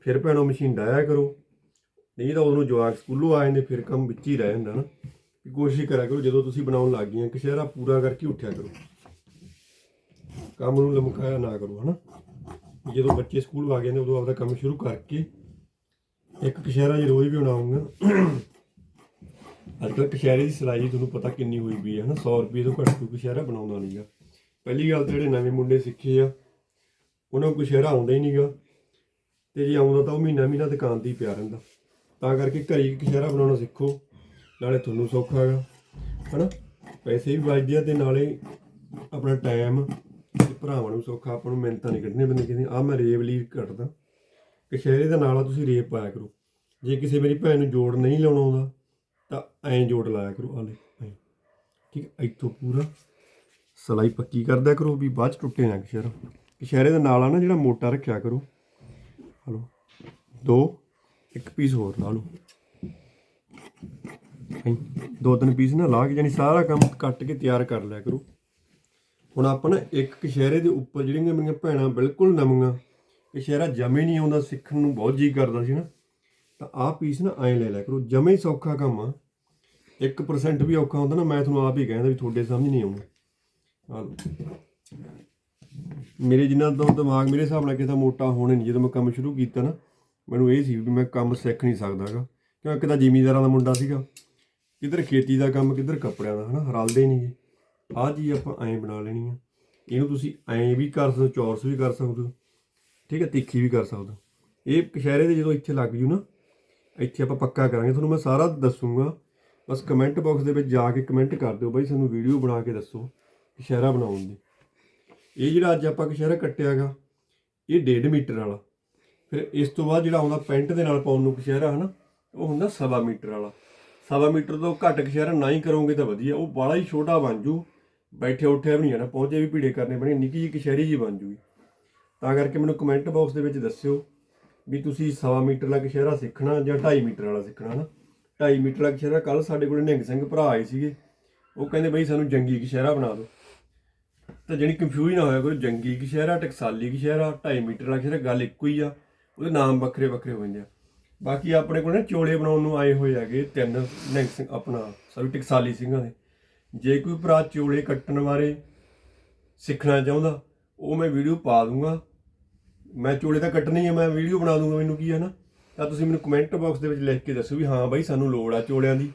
ਫਿਰ ਭੈਣੋ ਮਸ਼ੀਨ ਡਾਇਆ ਕਰੋ। ਨਹੀਂ ਤਾਂ ਉਹਨੂੰ ਜਵਾਕ ਸਕੂਲੋਂ ਆ ਜਾਂਦੇ, ਫਿਰ ਕੰਮ ਵਿੱਚ ਹੀ ਰਹਿ ਜਾਂਦਾ ਨਾ। ਵੀ ਕੋਸ਼ਿਸ਼ ਕਰਿਆ ਕਰੋ, ਜਦੋਂ ਤੁਸੀਂ ਬਣਾਉਣ ਲੱਗ ਗਈਆਂ ਕਸ਼ਹਿਰਾ ਪੂਰਾ ਕਰਕੇ ਉੱਠਿਆ ਕਰੋ। ਕੰਮ ਨੂੰ ਲਮਕਾਇਆ ਨਾ ਕਰੋ, ਹਨਾ। ਜਦੋਂ ਬੱਚੇ ਸਕੂਲ ਆ ਗਏ ਨੇ, ਉਦੋਂ ਆਪਦਾ ਕੰਮ ਸ਼ੁਰੂ ਕਰਕੇ ਇੱਕ ਕਸ਼ਹਿਰਾ ਜੇ ਰੋਜ਼ ਵੀ ਬਣਾਉਂਗਾ। ਅੱਜ ਕੱਲ੍ਹ ਕਸ਼ਹਿਰੇ ਦੀ ਸਿਲਾਈ ਤੁਹਾਨੂੰ ਪਤਾ ਕਿੰਨੀ ਹੋਈ ਪਈ ਹੈ ਨਾ 100 ਰੁਪਏ ਤੋਂ ਘੱਟ ਕੋਈ ਕਸ਼ਹਿਰਾ ਬਣਾਉਂਦਾ ਨਹੀਂਗਾ ਪਹਿਲੀ ਗੱਲ ਤਾਂ ਜਿਹੜੇ ਨਵੇਂ ਮੁੰਡੇ ਸਿੱਖੇ ਆ ਉਹਨਾਂ ਨੂੰ ਕਸ਼ਹਿਰਾ ਆਉਂਦਾ ਹੀ ਨਹੀਂਗਾ ਤੇ ਜੇ ਆਉਂਦਾ ਤਾਂ ਉਹ ਮਹੀਨਾ ਮਹੀਨਾ ਦੁਕਾਨ ਤੇ ਹੀ ਪਿਆ ਰਹਿੰਦਾ। ਤਾਂ ਕਰਕੇ ਘਰੇ ਹੀ ਕਸ਼ਹਿਰਾ ਬਣਾਉਣਾ ਸਿੱਖੋ, ਨਾਲੇ ਤੁਹਾਨੂੰ ਸੌਖਾ ਹੈਗਾ ਹਨਾ? ਪੈਸੇ ਵੀ ਬਚਦੇ ਆ ਤੇ ਨਾਲੇ ਆਪਣਾ ਟਾਈਮ ਤੇ ਭਰਾਵਾਂ ਨੂੰ ਸੌਖਾ, ਆਪਾਂ ਨੂੰ ਮਿਹਨਤਾਂ ਨਹੀਂ ਕੱਢਣੀਆਂ ਬੰਦੇ ਕਿਤੇ ਆ ਮੈਂ ਰੇਵ ਲਈ ਕੱਟਦਾ ਕਸ਼ਹਿਰੇ ਦਾ ਨਾਲ ਆ ਤੁਸੀਂ ਰੇਪ ਪਾਇਆ ਕਰੋ। ਜੇ ਕਿਸੇ ਮੇਰੀ ਭੈਣ ਨੂੰ ਜੋੜ ਨਹੀਂ ਲਾਉਣਾ ਆਉਂਦਾ, ਤਾਂ ਐਂ ਜੋੜ ਲਾਇਆ ਕਰੋ। ਆਲੇ ਐਂ। ਠੀਕ ਹੈ ਇੱਥੋਂ ਪੂਰਾ ਸਲਾਈ ਪੱਕੀ ਕਰਦਿਆ ਕਰੋ ਵੀ ਬਾਅਦ ਚ ਟੁੱਟੇ ਨਾ ਕਸ਼ਹਿਰਾ ਕਸ਼ਹਿਰੇ ਦੇ ਨਾਲ ਆ ਨਾ ਜਿਹੜਾ ਮੋਟਾ ਰੱਖਿਆ ਕਰੋ। ਹਲੋ। ਦੋ, ਇੱਕ ਪੀਸ ਹੋਰ ਲਾ ਲਓ। ਦੋ ਤਿੰਨ ਪੀਸ ਨਾ ਲਾ ਕੇ ਜਾਨੀ ਸਾਰਾ ਕੰਮ ਕੱਟ ਕੇ ਤਿਆਰ ਕਰ ਲਿਆ ਕਰੋ। ਹੁਣ ਆਪਾਂ ਨਾ ਇੱਕ ਕਸ਼ਹਿਰੇ ਦੇ ਉੱਪਰ ਜਿਹੜੀਆਂ ਮੇਰੀਆਂ ਭੈਣਾਂ ਬਿਲਕੁਲ ਨਵੀਆਂ ਕਸ਼ਹਿਰਾ ਜਮੇ ਨਹੀਂ ਆਉਂਦਾ, ਸਿੱਖਣ ਨੂੰ ਬਹੁਤ ਜੀ ਕਰਦਾ ਸੀ ਨਾ। ਤਾਂ ਆਹ ਪੀਸ ਨਾ ਐਂ ਲੈ ਲਿਆ ਕਰੋ, ਜਮੇ ਹੀ ਸੌਖਾ ਕੰਮ ਆ। 1% ਵੀ ਔਖਾ ਹੁੰਦਾ ਨਾ, ਮੈਂ ਤੁਹਾਨੂੰ ਆਪ ਹੀ ਕਹਿੰਦਾ ਵੀ ਤੁਹਾਡੇ ਸਮਝ ਨਹੀਂ ਆਉਣਾ ਆਹ ਮੇਰੇ ਜਿੰਨਾ ਤੋਂ ਦਿਮਾਗ ਮੇਰੇ ਹਿਸਾਬ ਨਾਲ ਕਿਸੇ ਦਾ ਮੋਟਾ ਹੋਣੇ ਨਹੀਂ। ਜਦੋਂ ਮੈਂ ਕੰਮ ਸ਼ੁਰੂ ਕੀਤਾ ਨਾ, ਮੈਨੂੰ ਇਹ ਸੀ ਵੀ ਮੈਂ ਕੰਮ ਸਿੱਖ ਨਹੀਂ ਸਕਦਾਗਾ। ਕਿਉਂ? ਇੱਕ ਤਾਂ ਜ਼ਿਮੀਂਦਾਰਾਂ ਦਾ ਮੁੰਡਾ ਸੀਗਾ। ਕਿੱਧਰ ਖੇਤੀ ਦਾ ਕੰਮ, ਕਿੱਧਰ ਕੱਪੜਿਆਂ ਦਾ, ਹਨਾ? ਰਲਦੇ ਨਹੀਂ ਗੇ। ਆਹ ਚੀਜ਼ ਆਪਾਂ ਐਂ ਬਣਾ ਲੈਣੀ ਆ। ਇਹਨੂੰ ਤੁਸੀਂ ਐਂ ਵੀ ਕਰ ਸਕਦੇ ਹੋ, ਚੌਰਸ ਵੀ ਕਰ ਸਕਦੇ ਹੋ। ਠੀਕ ਹੈ ਤਿੱਖੀ ਵੀ ਕਰ ਸਕਦੇ ਹੋ। ਇਹ ਕਸ਼ਹਿਰੇ ਦੇ ਜਦੋਂ ਇੱਥੇ ਲੱਗ ਜੂ ਨਾ, ਇੱਥੇ ਆਪਾਂ ਪੱਕਾ ਕਰਾਂਗੇ। ਤੁਹਾਨੂੰ ਮੈਂ ਸਾਰਾ ਦੱਸੂਗਾ। ਬਸ ਕਮੈਂਟ ਬਾਕਸ ਦੇ ਵਿੱਚ ਜਾ ਕੇ ਕਮੈਂਟ ਕਰ ਦਿਓ ਬਾਈ। ਸਾਨੂੰ ਵੀਡੀਓ ਬਣਾ ਕੇ ਦੱਸੋ ਕਸ਼ਹਿਰਾ ਬਣਾਉਣ ਦੀ। ਇਹ ਜਿਹੜਾ ਅੱਜ ਆਪਾਂ ਕਸ਼ਹਿਰਾ ਕੱਟਿਆਗਾ, ਇਹ 1.5 ਮੀਟਰ ਵਾਲਾ। ਫਿਰ ਇਸ ਤੋਂ ਬਾਅਦ ਜਿਹੜਾ ਆਉਂਦਾ ਪੈਂਟ ਦੇ ਨਾਲ ਪਾਉਣ ਨੂੰ ਕਸ਼ਹਿਰਾ ਹਨਾ, ਉਹ ਹੁੰਦਾ ਸਵਾ ਮੀਟਰ ਵਾਲਾ। ਸਵਾ ਮੀਟਰ ਤੋਂ ਘੱਟ ਕਸ਼ਹਿਰਾ ਨਾ ਹੀ ਕਰੋਗੇ ਤਾਂ ਵਧੀਆ, ਉਹ ਬਾਲਾ ਹੀ ਛੋਟਾ ਬਣ ਜੂ, ਬੈਠੇ ਉੱਠਿਆ ਵੀ ਨਹੀਂ ਜਾਣਾ, ਪਹੁੰਚੇ ਵੀ ਭੀੜੇ ਕਰਨੇ ਬਣੇ ਨਿੱਕੀ ਜਿਹੀ ਕਸ਼ਹਿਰੀ ਜੀ ਬਣ ਜੂਗੀ। ਤਾਂ ਕਰਕੇ ਮੈਨੂੰ ਕਮੈਂਟ ਬਾਕਸ ਦੇ ਵਿੱਚ ਦੱਸਿਓ ਵੀ ਤੁਸੀਂ ਸਵਾ ਮੀਟਰ ਵਾਲਾ ਕਸ਼ਹਿਰਾ ਸਿੱਖਣਾ ਜਾਂ 2.5 ਮੀਟਰ ਵਾਲਾ ਸਿੱਖਣਾ ਨਾ 2.5 ਮੀਟਰ ਵਾਲਾ ਕਸ਼ਹਿਰਾ ਕੱਲ ਸਾਡੇ ਕੋਲ ਨਿਹੰਗ ਸਿੰਘ ਭਰਾ ਆਏ ਸੀਗੇ। ਉਹ ਕਹਿੰਦੇ ਬਈ ਸਾਨੂੰ ਜੰਗੀ ਕਸ਼ਹਿਰਾ ਬਣਾ ਦਿਓ। ਤਾਂ ਜਿਹੜੀ ਕੰਫਿਊਜ਼ ਨਾ ਹੋਇਆ ਕੋਈ ਜੰਗੀ ਕੁ ਸ਼ਹਿਰ ਆ, ਟਕਸਾਲੀ ਕੁ ਸ਼ਹਿਰ ਆ 2.5 ਮੀਟਰ ਵਾਲਾ ਸ਼ਹਿਰ ਗੱਲ ਇੱਕੋ ਹੀ ਆ, ਉਹਦੇ ਨਾਮ ਵੱਖਰੇ ਵੱਖਰੇ ਹੋ ਜਾਂਦੇ ਆ। ਬਾਕੀ ਆਪਣੇ ਕੋਲ ਨਾ ਚੋਲੇ ਬਣਾਉਣ ਨੂੰ ਆਏ ਹੋਏ ਹੈਗੇ ਤਿੰਨ ਨਿਹੰਗ ਸਿੰਘ ਆਪਣਾ ਸਭ ਟਕਸਾਲੀ ਸਿੰਘਾਂ ਦੇ। ਜੇ ਕੋਈ ਭਰਾ ਚੋਲੇ ਕੱਟਣ ਬਾਰੇ ਸਿੱਖਣਾ ਚਾਹੁੰਦਾ, ਉਹ ਮੈਂ ਵੀਡੀਓ ਪਾ ਦੂੰਗਾ। ਮੈਂ ਚੋਲੇ ਤਾਂ ਕੱਟਣੀ ਹੈ ਮੈਂ ਵੀਡੀਓ ਬਣਾ ਦੂੰਗਾ, ਮੈਨੂੰ ਕੀ ਹੈ ਨਾ। ਤਾਂ ਤੁਸੀਂ ਮੈਨੂੰ ਕਮੈਂਟ ਬਾਕਸ ਦੇ ਵਿੱਚ ਲਿਖ ਕੇ ਦੱਸੋ ਵੀ ਹਾਂ ਬਾਈ, ਸਾਨੂੰ ਲੋੜ ਆ ਚੋਲਿਆਂ ਦੀ,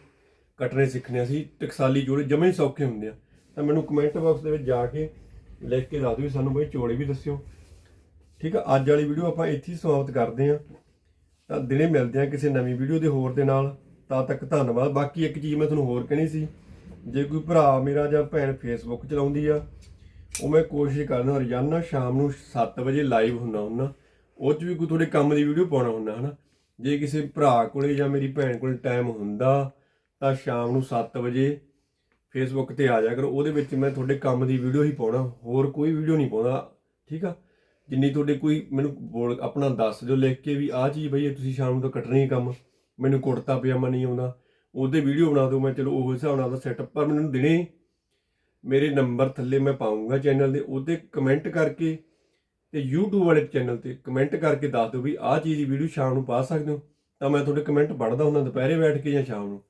ਕੱਟਣੇ ਸਿੱਖਣੇ ਸੀ ਟਕਸਾਲੀ ਚੋਲੇ ਜਮੇ ਸੌਖੇ ਹੁੰਦੇ ਆ। ਤਾਂ ਮੈਨੂੰ ਕਮੈਂਟ ਬਾਕਸ ਦੇ ਵਿੱਚ ਜਾ ਕੇ ਲਿਖ ਕੇ ਦੱਸ ਦਿਓ ਵੀ ਸਾਨੂੰ ਬਈ ਚੋਲੇ ਵੀ ਦੱਸਿਓ। ਠੀਕ ਆ, ਅੱਜ ਵਾਲੀ ਵੀਡੀਓ ਆਪਾਂ ਇੱਥੇ ਹੀ ਸਮਾਪਤ ਕਰਦੇ ਹਾਂ। ਤਾਂ ਦਿਨੇ ਮਿਲਦੇ ਆ ਕਿਸੇ ਨਵੀਂ ਵੀਡੀਓ ਦੇ ਹੋਰ ਦੇ ਨਾਲ। ਤਾਂ ਤੱਕ ਧੰਨਵਾਦ। ਬਾਕੀ ਇੱਕ ਚੀਜ਼ ਮੈਂ ਤੁਹਾਨੂੰ ਹੋਰ ਕਹਿਣੀ ਸੀ, ਜੇ ਕੋਈ ਭਰਾ ਮੇਰਾ ਜਾਂ ਭੈਣ ਫੇਸਬੁੱਕ ਚਲਾਉਂਦੀ ਆ, ਉਹ ਮੈਂ ਕੋਸ਼ਿਸ਼ ਕਰਦਾ ਰੋਜ਼ਾਨਾ ਸ਼ਾਮ ਨੂੰ 7 ਵਜੇ ਲਾਈਵ ਹੁੰਦਾ ਹੁੰਦਾ, ਉਹ 'ਚ ਵੀ ਕੋਈ ਤੁਹਾਡੇ ਕੰਮ ਦੀ ਵੀਡੀਓ ਪਾਉਣਾ ਹੁੰਦਾ, ਹਨਾ? ਜੇ ਕਿਸੇ ਭਰਾ ਕੋਲੇ ਜਾਂ ਮੇਰੀ ਭੈਣ ਕੋਲੇ ਟਾਈਮ ਹੁੰਦਾ, ਤਾਂ ਸ਼ਾਮ ਨੂੰ 7 ਵਜੇ ਫੇਸਬੁੱਕ ਤੇ ਆ ਜਾ ਕਰੋ, ਉਹਦੇ ਵਿੱਚ ਮੈਂ ਤੁਹਾਡੇ ਕੰਮ ਦੀ ਵੀਡੀਓ ਹੀ ਪਾਉਣਾ, ਹੋਰ ਕੋਈ ਵੀਡੀਓ ਨਹੀਂ ਪਾਉਂਦਾ, ਠੀਕ ਆ? ਜਿੰਨੀ ਤੁਹਾਡੇ ਕੋਈ ਮੈਨੂੰ ਬੋਲ, ਆਪਣਾ ਦੱਸ ਦਿਓ ਲਿਖ ਕੇ ਵੀ ਆਹ ਚੀਜ਼ ਬਈ ਇਹ ਤੁਸੀਂ ਸ਼ਾਮ ਨੂੰ ਤਾਂ ਕੱਟਣੀ ਕੰਮ, ਮੈਨੂੰ ਕੁੜਤਾ ਪਜਾਮਾ ਨਹੀਂ ਆਉਂਦਾ, ਉਹਦੇ ਵੀਡੀਓ ਬਣਾ ਦਿਓ ਮੈਂ, ਚਲੋ ਉਹ ਹਿਸਾਬ ਨਾਲ ਦਾ ਸੈਟਅਪ ਪਰ ਮੈਨੂੰ ਦਿਨੇ ਮੇਰੇ ਨੰਬਰ ਥੱਲੇ ਮੈਂ ਪਾਉਂਗਾ ਚੈਨਲ ਦੇ, ਉਹਦੇ ਕਮੈਂਟ ਕਰਕੇ ਤੇ YouTube ਵਾਲੇ ਚੈਨਲ ਤੇ ਕਮੈਂਟ ਕਰਕੇ ਦੱਸ ਦਿਓ ਵੀ ਆਹ ਚੀਜ਼ ਦੀ ਵੀਡੀਓ ਸ਼ਾਮ ਨੂੰ ਪਾ ਸਕਦੇ ਹੋ, ਤਾਂ ਮੈਂ ਤੁਹਾਡੇ ਕਮੈਂਟ ਪੜ੍ਹਦਾ ਹੁੰਦਾ, ਦੁਪਹਿਰੇ ਬੈਠ ਕੇ ਜਾਂ ਸ਼ਾਮ ਨੂੰ।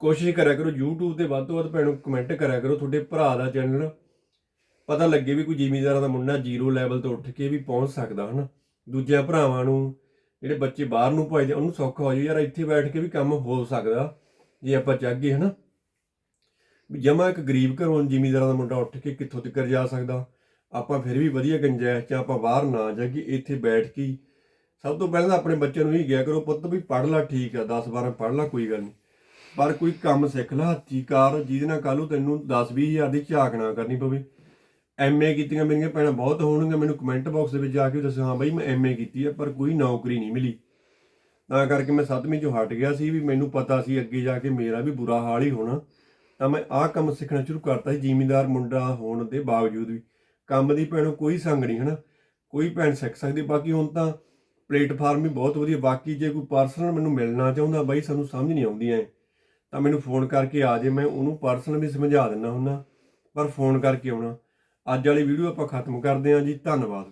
ਕੋਸ਼ਿਸ਼ ਕਰਿਆ ਕਰੋ, YouTube ਤੇ ਵੱਧ ਤੋਂ ਵੱਧ ਭੈਣੋ ਕਮੈਂਟ ਕਰਿਆ ਕਰੋ, ਤੁਹਾਡੇ ਭਰਾ ਦਾ ਚੈਨਲ ਪਤਾ ਲੱਗੇ ਵੀ ਕੋਈ ਜ਼ਿਮੀਂਦਾਰਾਂ ਦਾ ਮੁੰਡਾ ਜ਼ੀਰੋ ਲੈਵਲ ਤੋਂ ਉੱਠ ਕੇ ਵੀ ਪਹੁੰਚ ਸਕਦਾ, ਹਨਾ? ਦੂਜਿਆਂ ਭਰਾਵਾਂ ਨੂੰ, ਜਿਹੜੇ ਬੱਚੇ ਬਾਹਰ ਨੂੰ ਭਜਦੇ, ਉਹਨੂੰ ਸੌਖਾ ਹੋ ਜਾਊ, ਯਾਰ ਇੱਥੇ ਬੈਠ ਕੇ ਵੀ ਕੰਮ ਹੋ ਸਕਦਾ, ਜੇ ਆਪਾਂ ਚਾਹੀਏ ਹਨਾ? ਵੀ ਜਮਾ ਇੱਕ ਗਰੀਬ ਘਰੋਂ ਜ਼ਿਮੀਂਦਾਰਾਂ ਦਾ ਮੁੰਡਾ ਉੱਠ ਕੇ ਕਿੱਥੋਂ ਤੱਕ ਜਾ ਸਕਦਾ? ਆਪਾਂ ਫਿਰ ਵੀ ਵਧੀਆ ਗੰਜਾਇਸ਼ ਚ ਆਪਾਂ ਬਾਹਰ ਨਾ ਜਾਈਏ, ਇੱਥੇ ਬੈਠ ਕੇ ਹੀ। ਸਭ ਤੋਂ ਪਹਿਲਾਂ ਤਾਂ ਆਪਣੇ ਬੱਚਿਆਂ ਨੂੰ ਹੀ ਗਿਆ ਕਰੋ, ਪੁੱਤ ਵੀ ਪੜ੍ਹ ਲੈ, ਠੀਕ ਆ 10 12 ਪੜ੍ਹ ਲੈ, ਕੋਈ ਗੱਲ ਨਹੀਂ ਪਰ ਕੋਈ ਕੰਮ ਸਿੱਖ ਲੈ, ਹੱਥੀ ਕਾਰ, ਜਿਹਦੇ ਨਾਲ ਕੱਲ੍ਹ ਨੂੰ ਤੈਨੂੰ 10 20 ਹਜ਼ਾਰ ਦੀ ਝਾਕ ਨਾ ਕਰਨੀ ਪਵੇ। ਐਮਏ ਕੀਤੀਆਂ ਮੇਰੀਆਂ ਭੈਣਾਂ ਬਹੁਤ ਹੋਣਗੀਆਂ, ਮੈਨੂੰ ਕਮੈਂਟ ਬਾਕਸ ਦੇ ਵਿੱਚ ਜਾ ਕੇ ਦੱਸੋ ਹਾਂ ਬਾਈ, ਮੈਂ ਐਮਏ ਕੀਤੀ ਹੈ ਪਰ ਕੋਈ ਨੌਕਰੀ ਨਹੀਂ ਮਿਲੀ। ਤਾਂ ਕਰਕੇ ਮੈਂ 7ਵੀਂ ਚੋਂ ਹਟ ਗਿਆ ਸੀ ਵੀ ਮੈਨੂੰ ਪਤਾ ਸੀ ਅੱਗੇ ਜਾ ਕੇ ਮੇਰਾ ਵੀ ਬੁਰਾ ਹਾਲ ਹੀ ਹੋਣਾ। ਤਾਂ ਮੈਂ ਆਹ ਕੰਮ ਸਿੱਖਣਾ ਸ਼ੁਰੂ ਕਰਤਾ ਸੀ, ਜ਼ਿਮੀਂਦਾਰ ਮੁੰਡਾ ਹੋਣ ਦੇ ਬਾਵਜੂਦ ਵੀ। ਕੰਮ ਦੀ ਭੈਣੋਂ ਕੋਈ ਸੰਗ ਨਹੀਂ, ਹਨਾ? ਕੋਈ ਭੈਣ ਸਿੱਖ ਸਕਦੀ। ਬਾਕੀ ਹੁਣ ਤਾਂ ਪਲੇਟਫਾਰਮ ਵੀ ਬਹੁਤ ਵਧੀਆ। ਬਾਕੀ ਜੇ ਕੋਈ ਪਰਸਨਲ ਮੈਨੂੰ ਮਿਲਣਾ ਚਾਹੁੰਦਾ, ਬਾਈ, ਸਾਨੂੰ ਸਮਝ ਨਹੀਂ ਆਉਂਦੀ ਐ। ਤਾਂ ਮੈਨੂੰ ਫੋਨ ਕਰਕੇ ਆ ਜੇ, ਮੈਂ ਉਹਨੂੰ ਪਰਸਨਲ ਵੀ ਸਮਝਾ ਦਿੰਦਾ ਹੁੰਦਾ ਪਰ ਫੋਨ ਕਰਕੇ ਆਉਣਾ। ਅੱਜ ਵਾਲੀ ਵੀਡੀਓ ਆਪਾਂ ਖਤਮ ਕਰਦੇ ਹਾਂ ਜੀ, ਧੰਨਵਾਦ।